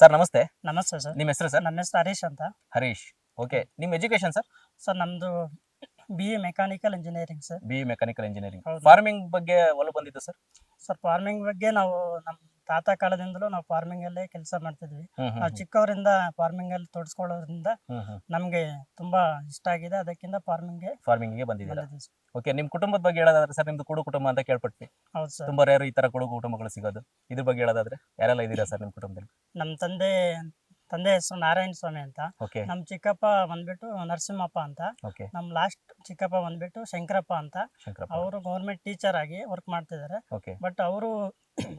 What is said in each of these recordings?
Sir ನಮಸ್ತೆ. ನಮಸ್ತೆ sir. ನಿಮ್ಮ ಹೆಸರು ಸರ್? ನನ್ನ ಹೆಸರು ಹರೀಶ್ ಅಂತ. ಹರೀಶ್. ಓಕೆ ನಿಮ್ಮ ಎಜುಕೇಶನ್ ಸರ್? ಸರ್ ನಮ್ದು B A mechanical engineering sir B mechanical engineering ಹೌದು. ಫಾರ್ಮಿಂಗ್ ಬಗ್ಗೆ ಒಲವು ಬಂದಿತ್ತು ಸರ್ ಸರ್ ಫಾರ್ಮಿಂಗ್ ಬಗ್ಗೆ ನಾವು ನಮ್ಮ ತಾತ ಕಾಲದಿಂದಲೂ ನಾವು ಫಾರ್ಮಿಂಗ್ ಅಲ್ಲೇ ಕೆಲಸ ಮಾಡ್ತಿದ್ವಿ. ನಾವು ಚಿಕ್ಕವರಿಂದ ಫಾರ್ಮಿಂಗ್ ಅಲ್ಲಿ ತೊಡಸ್ಕೊಳ್ಳೋದ್ರಿಂದ ನಮ್ಗೆ ತುಂಬಾ ಇಷ್ಟ ಆಗಿದೆ. ಅದಕ್ಕಿಂತ ಫಾರ್ಮಿಂಗ್ ಫಾರ್ಮಿಂಗ್ಗೆ ಬಂದಿದ್ದೀರಾ? ಸರ್. ಓಕೆ ನಿಮ್ ಕುಟುಂಬದ ಬಗ್ಗೆ ಹೇಳೋದಾದ್ರೆ ಸರ್ ನಿಮ್ದು ಕುಡು ಕುಟುಂಬ ಅಂತ ಕೇಳ್ಪಟ್ವಿ. ಹೌದು ಸರ್ ತುಂಬಾ ರೇರು ಈ ತರ ಕುಡು ಕುಟುಂಬಗಳು ಸಿಗೋದು. ಇದ್ರ ಬಗ್ಗೆ ಹೇಳೋದಾದ್ರೆ ಯಾರೆಲ್ಲ ಇದೀರಾ ಸರ್ ನಿಮ್ ಕುಟುಂಬದಲ್ಲಿ? ನಮ್ಮ ತಂದೆ ತಂದೆ ಹೆಸರು ನಾರಾಯಣ ಸ್ವಾಮಿ ಅಂತ. ನಮ್ ಚಿಕ್ಕಪ್ಪ ಬಂದ್ಬಿಟ್ಟು ನರಸಿಂಹಪ್ಪ ಅಂತ. ನಮ್ ಲಾಸ್ಟ್ ಚಿಕ್ಕಪ್ಪ ಬಂದ್ಬಿಟ್ಟು ಶಂಕರಪ್ಪ ಅಂತ. ಶಂಕರಪ್ಪ. ಅವರು ಗೌರ್ಮೆಂಟ್ ಟೀಚರ್ ಆಗಿ ವರ್ಕ್ ಮಾಡ್ತಿದ್ದಾರೆ. ಓಕೆ. ಬಟ್ ಅವರು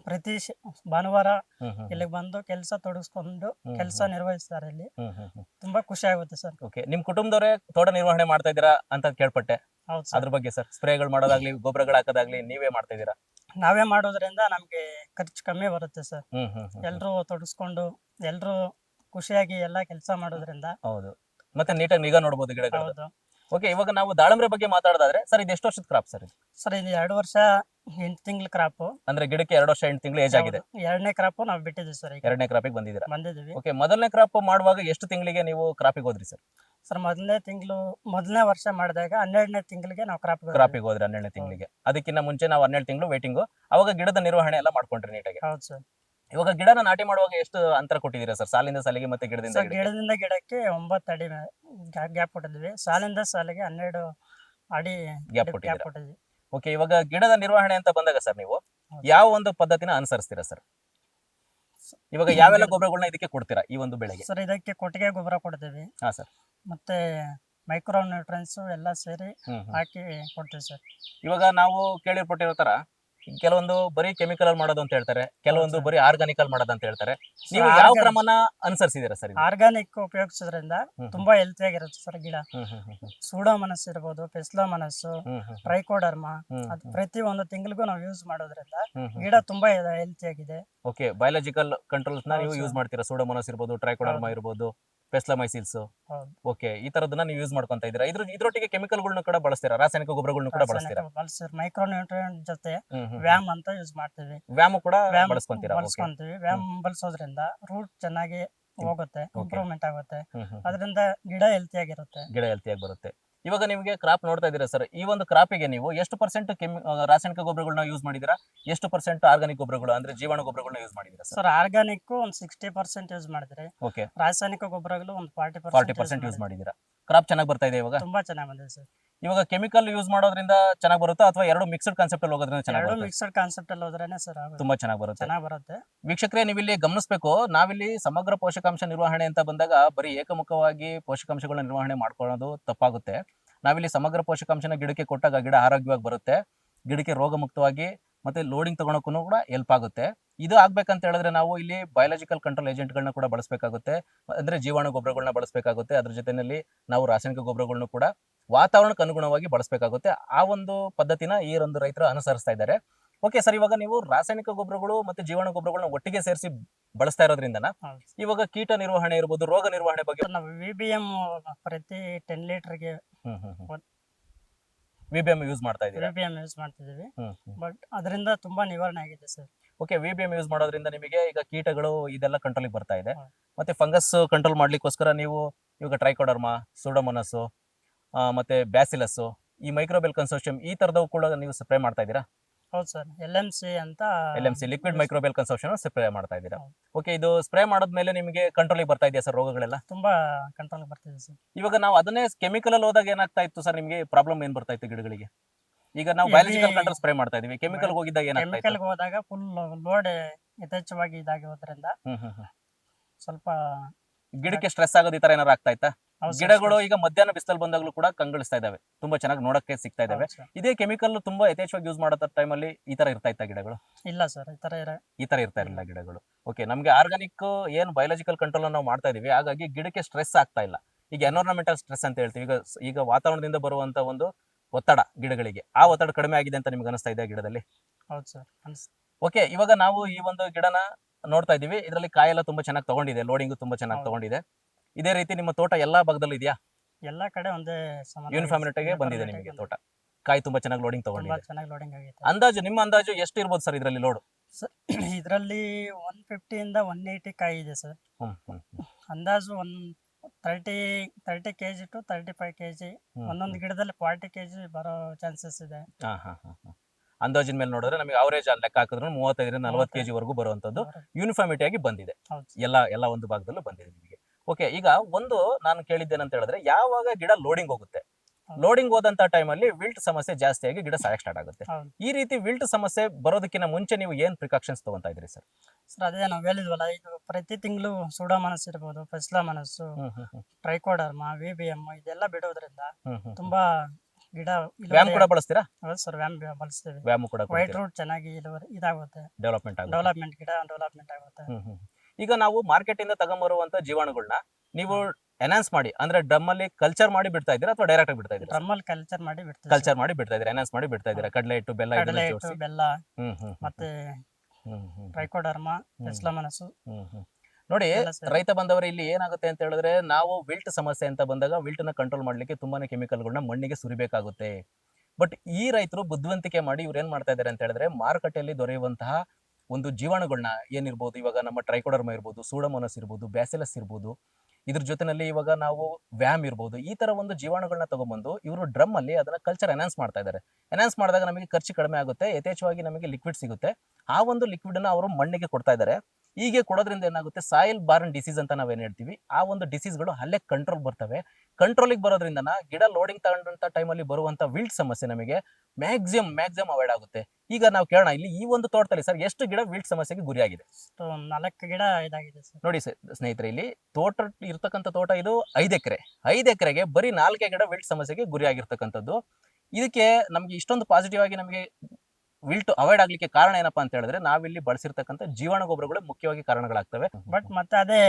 ಪ್ರತಿ ಶ- ಭಾನುವಾರ ಹ್ಮ್ ಹ್ಮ್ ಇಲ್ಲಿಗೆ ಬಂದು ಕೆಲಸ ತೊಡಗಿಸ್ಕೊಂಡು ಹ್ಮ್, ಕೆಲಸ ಹ್ಮ್. ನಿರ್ವಹಿಸ್ತಾರೆ ಇಲ್ಲಿ. ಹ್ಮ್ ಹ್ಮ್ ಹ್ಮ್. ತುಂಬಾ ಖುಷಿ ಆಗುತ್ತೆ ಸರ್. ಓಕೆ. ನಿಮ್ ಕುಟುಂಬದವರೇ ತೋಟ ನಿರ್ವಹಣೆ ಮಾಡ್ತಾ ಇದ್ದೀರಾ ಅಂತ ಕೇಳ್ಪಟ್ಟೆ. ಹೌದು ಸರ್. ಅದ್ರ ಬಗ್ಗೆ ಸರ್ ಸ್ಪ್ರೇಗಳು ಮಾಡೋದಾಗ್ಲಿ ಗೊಬ್ಬರಗಳು ಹಾಕೋದಾಗ್ಲಿ ನೀವೇ ಮಾಡ್ತಾ ಇದ್ದೀರಾ? ನಾವೇ ಮಾಡೋದ್ರಿಂದ ನಮ್ಗೆ ಖರ್ಚು ಕಮ್ಮಿ ಬರುತ್ತೆ ಸರ್. ಹ್ಮ್ ಹ್ಮ್ ಹ್ಮ್ ಹ್ಮ್. ಎಲ್ರು ತೊಡಸ್ಕೊಂಡು ಎಲ್ರು ಖುಷಿಯಾಗಿ ಎಲ್ಲ ಕೆಲಸ ಮಾಡೋದ್ರಿಂದ. ಹೌದು. ಮತ್ತೆ ನೀಟಾಗಿ ನಿಗಾ ನೋಡಬಹುದು ಗಿಡಗಳು ಹೌದು. ಓಕೆ ಇವಾಗ ನಾವು ದಾಳಂಬ್ರೆ ಬಗ್ಗೆ ಮಾತಾಡೋದಾದ್ರೆ ಸರ್ ಇದು ಎಷ್ಟು ವರ್ಷದ ಕ್ರಾಪ್ ಸರ್ ಇದು? ಸರ್ ಇದು ಎರಡು ವರ್ಷ ಎಂಟು ತಿಂಗಳ ಕ್ರಾಪ್ ಅಂದ್ರೆ ಗಿಡಕ್ಕೆ ಎರಡು ವರ್ಷ ಎಂಟು ತಿಂಗಳು ಏಜ್ ಆಗಿದೆ. ಎರಡನೇ ಕ್ರಾಪ್ ನಾವು ಬಿಟ್ಟಿದ್ವಿ ಸರ್ ಈಗ. ಎರಡನೇ ಕ್ರಾಪಿಗೆ ಬಂದಿದ್ದೀರಾ? ಬಂದಿದ್ದೀವಿ. ಓಕೆ ಮೊದಲನೇ ಕ್ರಾಪ್ ಮಾಡುವಾಗ ಎಷ್ಟು ತಿಂಗಳಿಗೆ ನೀವು ಕ್ರಾಪಿಗೆ ಹೋದ್ರಿ ಸರ್? ಸರ್ ಮೊದಲನೇ ತಿಂಗಳು ಮೊದಲನೇ ವರ್ಷ ಮಾಡಿದಾಗ ಹನ್ನೆರಡನೇ ತಿಂಗಳಿಗೆ ನಾವು ಕ್ರಾಪ್ ಕ್ರಾಪಿಗೆ ಹೋದ್ರಿ ಹನ್ನೆರಡನೇ ತಿಂಗಳಿಗೆ. ಅದಕ್ಕಿಂತ ಮುಂಚೆ ನಾವು ಹನ್ನೆರಡು ತಿಂಗಳು ವೇಟಿಂಗು ಅವಾಗ ಗಿಡದ ನಿರ್ವಹಣೆ ಎಲ್ಲ ಮಾಡ್ಕೊಂಡ್ರಿ ನೀಟಾಗಿ ಹೌದು ಸರ್. ಇವಾಗ ಗಿಡನ ನಾಟಿ ಮಾಡುವಾಗ ಎಷ್ಟು ಅಂತರ ಕೊಟ್ಟಿದ್ದೀರಾ ಸರ್ ಸಾಲಿಂದ ಸಾಲಿಗೆ ಮತ್ತೆ ಗಿಡದಿಂದ ಗಿಡಕ್ಕೆ? ಗಿಡದಿಂದ ಗಿಡಕ್ಕೆ ಒಂಬತ್ತು ಅಡಿ ಗ್ಯಾಪ್ ಕೊಟ್ಟಿದ್ವಿ ಸಾಲಿಂದ ಸಾಲಿಗೆ ಹನ್ನೆರಡು ಅಡಿ Gap ಗ್ಯಾಪ್. ಕೊಟ್ಟಿದ್ವಿ ಓಕೆ ಇವಾಗ ಗಿಡದ ನಿರ್ವಹಣೆ ಅಂತ ಬಂದಾಗ ಸರ್ ನೀವು ಹೌದು. ಯಾವ ಒಂದು ಪದ್ಧತಿನ ಅನುಸರಿಸ್ತೀರಾ ಸರ್ ಇವಾಗ ಯಾವೆಲ್ಲ ಗೊಬ್ಬರಗಳನ್ನ ಇದಕ್ಕೆ ಕೊಡ್ತೀರಾ ಈ ಒಂದು ಬೆಳೆಗೆ ಸರ್ ಇದಕ್ಕೆ ಕೊಟ್ಟಿಗೆ ಗೊಬ್ಬರ ಕೊಡ್ತೀವಿ ಹಾ ಸರ್ ಮತ್ತೆ ಮೈಕ್ರೋ ನ್ಯೂಟ್ರನ್ಸ್ ಎಲ್ಲ ಸೇರಿ ಹ್ಮ್ ಹ್ಮ್. ಹಾಕಿ ಕೊಡ್ತೀವಿ ಸರ್ ಇವಾಗ ನಾವು ಕೇಳಿರ್ಪಟ್ಟಿರೋ ತರ ಕೆಲವೊಂದು ಬರೀ ಕೆಮಿಕಲ್ ಅಲ್ಲಿ ಮಾಡೋದು ಅಂತ ಹೇಳ್ತಾರೆ ಕೆಲವೊಂದು. ಬರೀ ಆರ್ಗಾನಿಕ್ ಅಲ್ಲಿ ಮಾಡೋದು ಅಂತ ಹೇಳ್ತಾರೆ ನೀವು ಯಾವ ಕ್ರಮನ ಅನುಸರಿಸಿದೀರಾ ಸರ್ ಆರ್ಗಾನಿಕ್ ಉಪಯೋಗಿಸೋದ್ರಿಂದ ಹ್ಮ್. ತುಂಬಾ ಹೆಲ್ತಿ ಆಗಿರುತ್ತೆ ಸರ್ ಗಿಡ ಹ್ಮ್ ಹ್ಮ್ ಹ್ಮ್ ಹ್ಮ್. ಸೂಡೋ ಮನಸ್ಸು ಇರ್ಬೋದು ಪೆಸ್ಲೋ ಮನಸ್ಸು ಹ್ಮ್ ಹ್ಮ್ ಹ್ಮ್. ಟ್ರೈಕೋಡರ್ಮ ಅದು ಪ್ರತಿ ಒಂದು ತಿಂಗಳಿಗೂ ನಾವು ಯೂಸ್ ಮಾಡೋದ್ರಿಂದ. ಗಿಡ ತುಂಬಾ ಹೆಲ್ತಿ ಆಗಿದೆ ಓಕೆ ಬಯಾಲಜಿಕಲ್ ಕಂಟ್ರೋಲ್ಸ್ನ ನೀವು ಹೌದು ಯೂಸ್ ಮಾಡ್ತೀರಾ ಮಾಡ್ತೀರಾ ಮನಸ್ಸು ಇರ್ಬೋದು ಟ್ರೈಕೋಡರ್ಮಾ ಹೌದು. ಇರ್ಬೋದು ಪೆಸ್ಲಮೈಸಿಲ್ಸ್ ಹೌದು. ಓಕೆ ಈ ತರದನ್ನ ನೀವು ಯೂಸ್ ಮಾಡ್ಕೊಂತ ಇದ್ದೀರಾ? ಇದ್ರ ಇದ್ರೊಟ್ಟಿಗೆ ಕೆಮಿಕಲ್ಗಳನ್ನ ಕೂಡ ಬಳಸ್ತೀರಾ? ರಾಸಾಯನಿಕ ಗೊಬ್ಬರಗಳನ್ನ ಕೂಡ ಬಳಸ್ತೀರಾ? ಬಳಸ್ತೀವಿ. ಮೈಕ್ರೋ ನ್ಯೂಟ್ರಿಯೆಂಟ್ ಜೊತೆ ಹ್ಮ್ ಹ್ಮ್. ವ್ಯಾಮ್ ಅಂತ ಯೂಸ್ ಮಾಡ್ತೀವಿ. ವ್ಯಾಮ್ ಕೂಡ ವ್ಯಾಮ್ ಬಳಸ್ಕೊಂತೀರಾ? ಓಕೆ ಬಳಸ್ಕೊಂತೀವಿ. ವ್ಯಾಮ್ ಬಳಸೋದ್ರಿಂದ ರೂಟ್ ಚೆನ್ನಾಗಿ ಹೋಗುತ್ತೆ ಇಂಪ್ರೂವ್ಮೆಂಟ್ ಆಗುತ್ತೆ. ಅದರಿಂದ ಗಿಡ ಹೆಲ್ತಿಯಾಗಿರುತ್ತೆ ಗಿಡ ಹೆಲ್ತಿಯಾಗಿ ಬರುತ್ತೆ. ಇವಾಗ ನಿಮಗೆ ಕ್ರಾಪ್ ನೋಡ್ತಾ ಇದ್ದೀರಾ ಸರ್ ಈ ಒಂದು ಕ್ರಾಪಿಗೆ ನೀವು ಎಷ್ಟು ಪರ್ಸೆಂಟ್ ಕೆಮಿ ರಾಸಾಯನಿಕ ಗೊಬ್ಬರಗಳನ್ನ ಯೂಸ್ ಮಾಡಿದ್ದೀರಾ? ಎಷ್ಟು ಪರ್ಸೆಂಟ್ ಆರ್ಗಾನಿಕ್ ಗೊಬ್ಬರಗಳು ಅಂದ್ರೆ ಜೀವಾಣು ಗೊಬ್ಬರಗಳನ್ನ ಯೂಸ್ ಮಾಡಿದ್ದೀರಾ ಸರ್ ಸರ್ ಆರ್ಗಾನಿಕ್ ಒಂದು ಸಿಕ್ಸ್ಟಿ ಪರ್ಸೆಂಟ್ ಯೂಸ್ ಮಾಡಿದ್ರೆ ಓಕೆ ರಾಸಾಯನಿಕ ಗೊಬ್ಬರಗಳು ಒಂದು ಫಾರ್ಟಿ ಫಾರ್ಟಿ ಪರ್ಸೆಂಟ್ ಯೂಸ್ ಮಾಡಿದ್ದೀರಾ? ಕ್ರಾಪ್ ಚೆನ್ನಾಗಿ ಬರ್ತಾ ಇದೆ ಇವಾಗ? ತುಂಬಾ ಚೆನ್ನಾಗಿ ಬಂದಿದೆ ಸರ್. ಇವಾಗ ಕೆಮಿಕಲ್ ಯೂಸ್ ಮಾಡೋದ್ರಿಂದ ಚೆನ್ನಾಗಿ ಬರುತ್ತಾ? ಅಥವಾ ಎರಡು ಮಿಕ್ಸ್ಡ್ ಕಾನ್ಸೆಪ್ಟ್ ಅಲ್ಲಿ ಹೋಗೋದ್ರಿಂದ ಚೆನ್ನಾಗಿ ಎರಡು ಬರುತ್ತೆ? ಮಿಕ್ಸಡ್ ಕಾನ್ಸೆಪ್ಟ್ ಅಲ್ಲಿ ಹೋದ್ರೇನೆ ಸರ್ ತುಂಬಾ ಚೆನ್ನಾಗಿ ಬರುತ್ತೆ. ಚೆನ್ನಾಗಿ ಬರುತ್ತೆ. ವೀಕ್ಷಕರೇ ನೀವಿಲ್ಲಿ ಗಮನಿಸಬೇಕು ನಾವಿಲ್ಲಿ ಸಮಗ್ರ ಪೋಷಕಾಂಶ ನಿರ್ವಹಣೆ ಅಂತ ಬಂದಾಗ ಬರೀ ಏಕಮುಖವಾಗಿ ಪೋಷಕಾಂಶಗಳನ್ನ ನಿರ್ವಹಣೆ ಮಾಡ್ಕೊಳ್ಳೋದು ತಪ್ಪಾಗುತ್ತೆ. ನಾವಿಲ್ಲಿ ಸಮಗ್ರ ಪೋಷಕಾಂಶನ ಗಿಡಕ್ಕೆ ಕೊಟ್ಟಾಗ ಗಿಡ ಆರೋಗ್ಯವಾಗಿ ಬರುತ್ತೆ. ಗಿಡಕ್ಕೆ ರೋಗ ಮುಕ್ತವಾಗಿ ಮತ್ತೆ ಲೋಡಿಂಗ್ ತಗೊಳಕ್ಕೂ ಕೂಡ ಹೆಲ್ಪ್ ಆಗುತ್ತೆ. ಇದು ಆಗ್ಬೇಕಂತ ಹೇಳಿದ್ರೆ ನಾವು ಇಲ್ಲಿ ಬಯಾಲಜಿಕಲ್ ಕಂಟ್ರೋಲ್ ಏಜೆಂಟ್ಗಳನ್ನ ಕೂಡ ಬಳಸಬೇಕಾಗುತ್ತೆ. ಅಂದ್ರೆ ಜೀವಾಣು ಗೊಬ್ಬರಗಳನ್ನ ಬಳಸಬೇಕಾಗುತ್ತೆ. ಅದ್ರ ಜೊತೆನಲ್ಲಿ ನಾವು ರಾಸಾಯನಿಕ ಗೊಬ್ಬರಗಳನ್ನು ಕೂಡ ವಾತಾವರಣಕ್ಕೆ ಅನುಗುಣವಾಗಿ ಬಳಸಬೇಕಾಗುತ್ತೆ. ಆ ಒಂದು ಪದ್ಧತಿನ ಈ ಒಂದು ರೈತರು ಅನುಸರಿಸ್ತಾ ಇದ್ದಾರೆ. ಓಕೆ ಸರ್ ಇವಾಗ ನೀವು ರಾಸಾಯನಿಕ ಗೊಬ್ಬರಗಳು ಮತ್ತೆ ಜೀವಾಣು ಗೊಬ್ಬರಗಳನ್ನ ಒಟ್ಟಿಗೆ ಸೇರಿಸಿ ಬಳಸ್ತಾ ಇರೋದ್ರಿಂದ. ಇವಾಗ ಕೀಟ ನಿರ್ವಹಣೆ ಇರ್ಬೋದು ರೋಗ ನಿರ್ವಹಣೆ ಬಗ್ಗೆ ನಾವು ವಿ ಬಿ ಎಂ ಪ್ರತಿ ಟೆನ್ ಲೀಟರ್ಗೆ ವಿ ಬಿ ಎಂ ಯೂಸ್ ಮಾಡ್ತಾ ವಿ ಇದ್ದೀರಾ B use hmm, hmm. But ಅದರಿಂದ ತುಂಬಾ ನಿವಾರಣೆ ಆಗಿದೆ sir okay V B M use ಮಾಡೋದ್ರಿಂದ ನಿಮಗೆ ಈಗ ಕೀಟಗಳು ಇದೆಲ್ಲ ಕಂಟ್ರೋಲಿಗೆ ಬರ್ತಾ ಇದೆ. ಮತ್ತೆ ಫಂಗಸ್ ಕಂಟ್ರೋಲ್ ಮಾಡ್ಲಿಕ್ಕೋಸ್ಕರ ನೀವು ಇವಾಗ ಟ್ರೈಕೋಡರ್ಮ ಸುಡೋಮನಸ್ಸು ಮತ್ತೆ ಬ್ಯಾಸಿಲಸ್ ಈ ಮೈಕ್ರೋಬೆಲ್ ಕನ್ಸೋರ್ಷಿಯಂ ಈ ತರದವು ಕೂಡ ನೀವು ಸ್ಪ್ರೇ ಮಾಡ್ತಾ ಇದ್ದೀರಾ? ಹೌದು ಸರ್. ಎಲ್ ಎಂ ಸಿ ಅಂತ L M C liquid microbial consumption spray ಮಾಡ್ತಾ ಇದ್ದೀರಾ? ಓಕೆ ಇದು ಸ್ಪ್ರೇ ಮಾಡಿದ್ಮೇಲೆ ನಿಮಗೆ ಕಂಟ್ರೋಲಿಗೆ ಬರ್ತಾ ಇದೆಯಾ ಸರ್ ರೋಗಗಳೆಲ್ಲ? ತುಂಬಾ ಕಂಟ್ರೋಲ್ ಬರ್ತಿದೆ ಸರ್. ಇವಾಗ ನಾವು ಅದನ್ನೇ ಕೆಮಿಕಲ್ ಅಲ್ಲಿ ಹೋದಾಗ ಏನಾಗ್ತಾ ಇತ್ತು ಸರ್ ನಿಮಗೆ? ಪ್ರಾಬ್ಲಮ್ ಏನ್ ಬರ್ತಾ ಇತ್ತು ಗಿಡಗಳಿಗೆ? ಈಗ ನಾವು ಬಯಾಲಜಿಕಲ್ ಕಂಟ್ರೋಲ್ ಸ್ಪ್ರೇ ಮಾಡ್ತಾ ಇದ್ದೀವಿ ಕೆಮಿಕಲ್ ಹೋಗಿದ್ದಾಗ ಏನಾಗ್ತಾ ಕೆಮಿಕಲ್ ಇತ್ತು ಹೋದಾಗ ಫುಲ್ ಲೋಡ್ ಯಥೇಚ್ಛವಾಗಿ ಇದಾಗಿರೋದ್ರಿಂದ. ಸ್ವಲ್ಪ ಗಿಡಕ್ಕೆ ಸ್ಟ್ರೆಸ್ ಆಗೋದು ಈ ತರ ಏನಾರು ಆಗ್ತಾ ಇತ್ತಾ? ಗಿಡಗಳು ಈಗ ಮಧ್ಯಾಹ್ನ ಬಿಸಿಲು ಬಂದಾಗ್ಲೂ ಕೂಡ ಕಂಗಳಿಸ್ತಾ ಇದಾವೆ. ತುಂಬಾ ಚೆನ್ನಾಗಿ ನೋಡಕ್ಕೆ ಸಿಗ್ತಾ ಇದಾವೆ. ಇದೇ ಕೆಮಿಕಲ್ ತುಂಬಾ ಯಥೇಚ್ಛವಾಗಿ ಯೂಸ್ ಮಾಡೋ ಟೈಮಲ್ಲಿ ಈ ತರ ಇರ್ತಾ ಇತ್ತ ಗಿಡಗಳು? ಇಲ್ಲ ಸರ್ ಈ ತರ ಇರ ಈ ತರ ಇರ್ತಾ ಇರಲಿಲ್ಲ ಗಿಡಗಳು. ಓಕೆ ನಮ್ಗೆ ಆರ್ಗಾನಿಕ್ ಏನು ಬಯಾಲಜಿಕಲ್ ಕಂಟ್ರೋಲ್ ನಾವು ಮಾಡ್ತಾ ಇದೀವಿ. ಹಾಗಾಗಿ ಗಿಡಕ್ಕೆ ಸ್ಟ್ರೆಸ್ ಆಗ್ತಾ ಇಲ್ಲ. ಈಗ ಎನ್ವೈರನ್ಮೆಂಟಲ್ ಸ್ಟ್ರೆಸ್ ಅಂತ ಹೇಳ್ತೀವಿ. ಈಗ ಈಗ ವಾತಾವರಣದಿಂದ ಬರುವಂತ ಒಂದು ಒತ್ತಡ ಗಿಡಗಳಿಗೆ. ಆ ಒತ್ತಡ ಕಡಿಮೆ ಆಗಿದೆ ಅಂತ ನಿಮ್ಗೆ ಅನಿಸ್ತಾ ಇದೆ ಗಿಡದಲ್ಲಿ? ಹೌದು ಸರ್ ಓಕೆ ಇವಾಗ ನಾವು ಈ ಒಂದು ಗಿಡನ ನೋಡ್ತಾ ಇದೀವಿ. ಇದರಲ್ಲಿ ಕಾಯೆಲ್ಲ ತುಂಬಾ ಚೆನ್ನಾಗಿ ತಗೊಂಡಿದೆ. ಲೋಡಿಂಗ್ ತುಂಬಾ ಚೆನ್ನಾಗಿ ತಗೊಂಡಿದೆ. ಇದೇ ರೀತಿ ನಿಮ್ಮ ತೋಟ ಎಲ್ಲಾ ಭಾಗದಲ್ಲೂ ಇದೆಯಾ? ಎಲ್ಲಾ ಕಡೆ ಒಂದೇ ಯೂನಿಫಾರ್ಮ್ ಯೂನಿಫಾರ್ಮಿಟಿಗೆ ಬಂದಿದೆ ನಿಮಗೆ ತೋಟ. ಕಾಯಿ ತುಂಬಾ ಚೆನ್ನಾಗಿ ಲೋಡಿಂಗ್ ತಗೊಂಡಿದೆ. ಚೆನ್ನಾಗಿ ಲೋಡಿಂಗ್ ಅಂದಾಜು ನಿಮ್ಮ ಅಂದಾಜು ಎಷ್ಟು ಇರ್ಬೋದು ಸರ್ ಇದರಲ್ಲಿ ಲೋಡ್ ಇದರಲ್ಲಿ ಒನ್ ಫಿಫ್ಟಿಯಿಂದ ಒನ್ ಏಯ್ಟಿ ಕಾಯಿ ಇದೆ ಸರ್. ಅಂದಾಜು one thirty thirty K G to thirty five K G ಒಂದೊಂದು ಗಿಡದಲ್ಲಿ ಫಾರ್ಟಿ ಕೆ ಜಿ ಬರೋ ಚಾನ್ಸಸ್ ಇದೆ. ಅಂದಾಜಿನ ಮೇಲೆ ನೋಡಿದ್ರೆ ನಮಗೆ ಅವರೇಜ್ ಲೆಕ್ಕ ಹಾಕಿದ್ರೆ ಮೂವತ್ತೈದರಿಂದ ನಲವತ್ತು ಕೆಜಿ ವರೆಗೂ ಬರುವಂತದ್ದು ಯೂನಿಫಾರ್ಮಿಟಿ ಆಗಿ ಬಂದಿದೆ. ಎಲ್ಲ ಎಲ್ಲ ಒಂದು ಭಾಗದಲ್ಲೂ ಬಂದಿದೆ ನಿಮಗೆ. ಓಕೆ ಈಗ ಒಂದು ನಾನು ಕೇಳಿದ್ದೇನಂತ ಹೇಳಿದ್ರೆ ಯಾವಾಗ ಗಿಡ ಲೋಡಿಂಗ್ ಹೋಗುತ್ತೆ? ಲೋಡಿಂಗ್ ಹೋದಂತ ಟೈಮಲ್ಲಿ ವಿಲ್ಟ್ ಸಮಸ್ಯೆ ಜಾಸ್ತಿ ಆಗಿ ಗಿಡ ಸಾಯಕ್ ಸ್ಟಾರ್ಟ್ ಆಗುತ್ತೆ. ಈ ರೀತಿ ವಿಲ್ಟ್ ಸಮಸ್ಯೆ ಬರೋದಕ್ಕಿಂತ ಮುಂಚೆ ನೀವು ಏನ್ ಪ್ರಿಕಾಕ್ಷನ್ಸ್ ತಗೊಂತಾ ಇದ್ರಿ ಸರ್? ಸರ್ ಅದೇ ನಾವು ಹೇಳಿದ್ವಲ್ಲ ಇದು ಪ್ರತಿ ತಿಂಗಳು ಸೂಡೋಮನಸ್ ಇರ್ಬೋದು ಫೆಸ್ಲಾ ಮನಸ್ಸು ಟ್ರೈಕೋಡರ್ಮ ವಿ ಬಿ ಎಂ ಇದೆಲ್ಲ ಬಿಡೋದ್ರಿಂದ ತುಂಬಾ ಗಿಡ ವ್ಯಾಮ್ ಕೂಡ ಬಳಸ್ತೀರಾ? ಸರ್ ವ್ಯಾಮ್ ಬಳಸ್ತೀವಿ. ವ್ಯಾಮ್ ಕೂಡ ವೈಟ್ ರೂಟ್ ಚೆನ್ನಾಗಿ ಇಳುವರಿ ಇದಾಗುತ್ತೆ. ಡೆವಲಪ್ಮೆಂಟ್ ಡೆವಲಪ್ಮೆಂಟ್ ಗಿಡ ಡೆವಲಪ್ಮೆಂಟ್ ಆಗುತ್ತೆ. ಈಗ ನಾವು ಮಾರ್ಕೆಟ್ ಇಂದ ತಗೊಂಬರುವಂತ ಜೀವಾಣುಗಳನ್ನ ನೀವು ಎನ್ಹಾನ್ಸ್ ಮಾಡಿ ಅಂದ್ರೆ ಡ್ರಮ್ ಅಲ್ಲಿ ಕಲ್ಚರ್ ಮಾಡಿ ಬಿಡ್ತಾ ಇದ್ದೀರಾ ಅಥವಾ ಡೈರೆಕ್ಟ್ ಆಗಿ ಬಿಡ್ತಾ ಇದ್ದೀರಾ? ಡ್ರಮ್ಮಲ್ಲಿ ಕಲ್ಚರ್ ಮಾಡಿ ಬಿಡ್ತೀವಿ ಕಲ್ಚರ್ ಮಾಡಿ ಬಿಡ್ತಾ ಇದ್ದೀರಾ ಎನ್ಹಾನ್ಸ್ ಮಾಡಿ ಬಿಡ್ತಾ ಇದ್ದೀರಾ? ಕಡಲೆ ಹಿಟ್ಟು ಬೆಲ್ಲ ಕಡಲೆ ಹಿಟ್ಟು ಜೋಡಿಸಿ ಬೆಲ್ಲ ಹ್ಮ್ ಹ್ಮ್ ಮತ್ತೆ ಹ್ಮ್ ಹ್ಮ್ ಟ್ರೈಕೋಡರ್ಮ ಹ್ಮ್. ಹ್ಮ್. ನೋಡಿ ಎಲ್ಲ ಸೇರಿ. ರೈತ ಬಂದವರು ಇಲ್ಲಿ ಏನಾಗುತ್ತೆ ಅಂತ ಹೇಳಿದ್ರೆ ನಾವು ವಿಲ್ಟ್ ಸಮಸ್ಯೆ ಅಂತ ಬಂದಾಗ ವಿಲ್ಟ್ನ ಕಂಟ್ರೋಲ್ ಮಾಡ್ಲಿಕ್ಕೆ ತುಂಬಾನೇ ಕೆಮಿಕಲ್ಗಳನ್ನ ಮಣ್ಣಿಗೆ ಸುರಿಬೇಕಾಗುತ್ತೆ. ಬಟ್ ಈ ರೈತರು ಬುದ್ಧಿವಂತಿಕೆ ಮಾಡಿ ಇವ್ರು ಏನ್ ಮಾಡ್ತಾ ಇದ್ದಾರೆ ಅಂತ ಹೇಳಿದ್ರೆ ಮಾರುಕಟ್ಟೆಯಲ್ಲಿ ದೊರೆಯುವಂತಹ ಒಂದು ಜೀವಾಣುಗಳನ್ನ ಏನಿರ್ಬೋದು, ಇವಾಗ ನಮ್ಮ ಟ್ರೈಕೋಡರ್ಮ ಇರ್ಬೋದು, ಸೂಡಮೋನಸ್ ಇರ್ಬೋದು, ಬ್ಯಾಸಿಲಸ್ ಇರ್ಬೋದು, ಇದ್ರ ಜೊತೆನಲ್ಲಿ ಇವಾಗ ನಾವು ವ್ಯಾಮ್ ಇರ್ಬೋದು, ಈ ತರ ಒಂದು ಜೀವಾಣುಗಳನ್ನ ತಗೊಂಡ್ಬಂದು ಇವರು ಡ್ರಮ್ ಅಲ್ಲಿ ಅದನ್ನ ಕಲ್ಚರ್ ಅನೌನ್ಸ್ ಮಾಡ್ತಾ ಇದ್ದಾರೆ ಅನೌನ್ಸ್ ಮಾಡಿದಾಗ ನಮಗೆ ಖರ್ಚು ಕಡಿಮೆ ಆಗುತ್ತೆ, ಯಥೇಚ್ಛವಾಗಿ ನಮಗೆ ಲಿಕ್ವಿಡ್ ಸಿಗುತ್ತೆ. ಆ ಒಂದು ಲಿಕ್ವಿಡ್ ಅನ್ನು ಅವರು ಮಣ್ಣಿಗೆ ಕೊಡ್ತಾ ಇದ್ದಾರೆ ಹೀಗೆ ಕೊಡೋದ್ರಿಂದ ಏನಾಗುತ್ತೆ? ಸಾಯಿಲ್ ಬಾರ್ನ್ ಡಿಸೀಸ್ ಅಂತ ನಾವೇನ್ ಹೇಳ್ತೀವಿ? ಆ ಒಂದು ಡಿಸೀಸ್ಗಳು ಅಲ್ಲೇ ಕಂಟ್ರೋಲ್ ಬರ್ತವೆ. ಕಂಟ್ರೋಲಿಗೆ ಬರೋದ್ರಿಂದ ಗಿಡ ಲೋಡಿಂಗ್ ತಗೊಂಡಂತ ಟೈಮಲ್ಲಿ ಬರುವಂತ ವಿಲ್ಟ್ ಸಮಸ್ಯೆ ನಮಗೆ ಮ್ಯಾಕ್ಸಿಮಮ್ ಮ್ಯಾಕ್ಸಿಮಮ್ ಅವಾಯ್ಡ್ ಆಗುತ್ತೆ. ಈಗ ನಾವು ಕೇಳೋಣ ಇಲ್ಲಿ ಈ ಒಂದು ತೋಟದಲ್ಲಿ ಸರ್ ಎಷ್ಟು ಗಿಡ ವಿಲ್ಟ್ ಸಮಸ್ಯೆಗೆ ಗುರಿಯಾಗಿದೆ? ಸೊ ನಾಲ್ಕು ಗಿಡ ಇದಾಗಿದೆ ಸರ್ ನೋಡಿ ಸರ್ ಸ್ನೇಹಿತರೆ ಇಲ್ಲಿ ತೋಟ ಇರ್ತಕ್ಕಂಥ ತೋಟ ಇದು ಐದು ಎಕರೆ. ಐದು ಎಕರೆಗೆ ಬರೀ ನಾಲ್ಕೇ ಗಿಡ ವಿಲ್ಟ್ ಸಮಸ್ಯೆಗೆ ಗುರಿಯಾಗಿರ್ತಕ್ಕಂಥದ್ದು. ಇದಕ್ಕೆ ನಮಗೆ ಇಷ್ಟೊಂದು ಪಾಸಿಟಿವ್ ಆಗಿ ನಮಗೆ ವಿಲ್ಟ್ ಅವಾಯ್ಡ್ ಆಗ್ಲಿಕ್ಕೆ ಕಾರಣ ಏನಪ್ಪಾ ಅಂತ ಹೇಳಿದ್ರೆ ನಾವಿಲ್ಲಿ ಬಳಸಿರ್ತಕ್ಕಂಥ ಜೀವಾಣು ಗೊಬ್ಬರಗಳು ಮುಖ್ಯವಾಗಿ ಕಾರಣಗಳಾಗ್ತವೆ. ಬಟ್ ಮತ್ತೆ ಅದೇ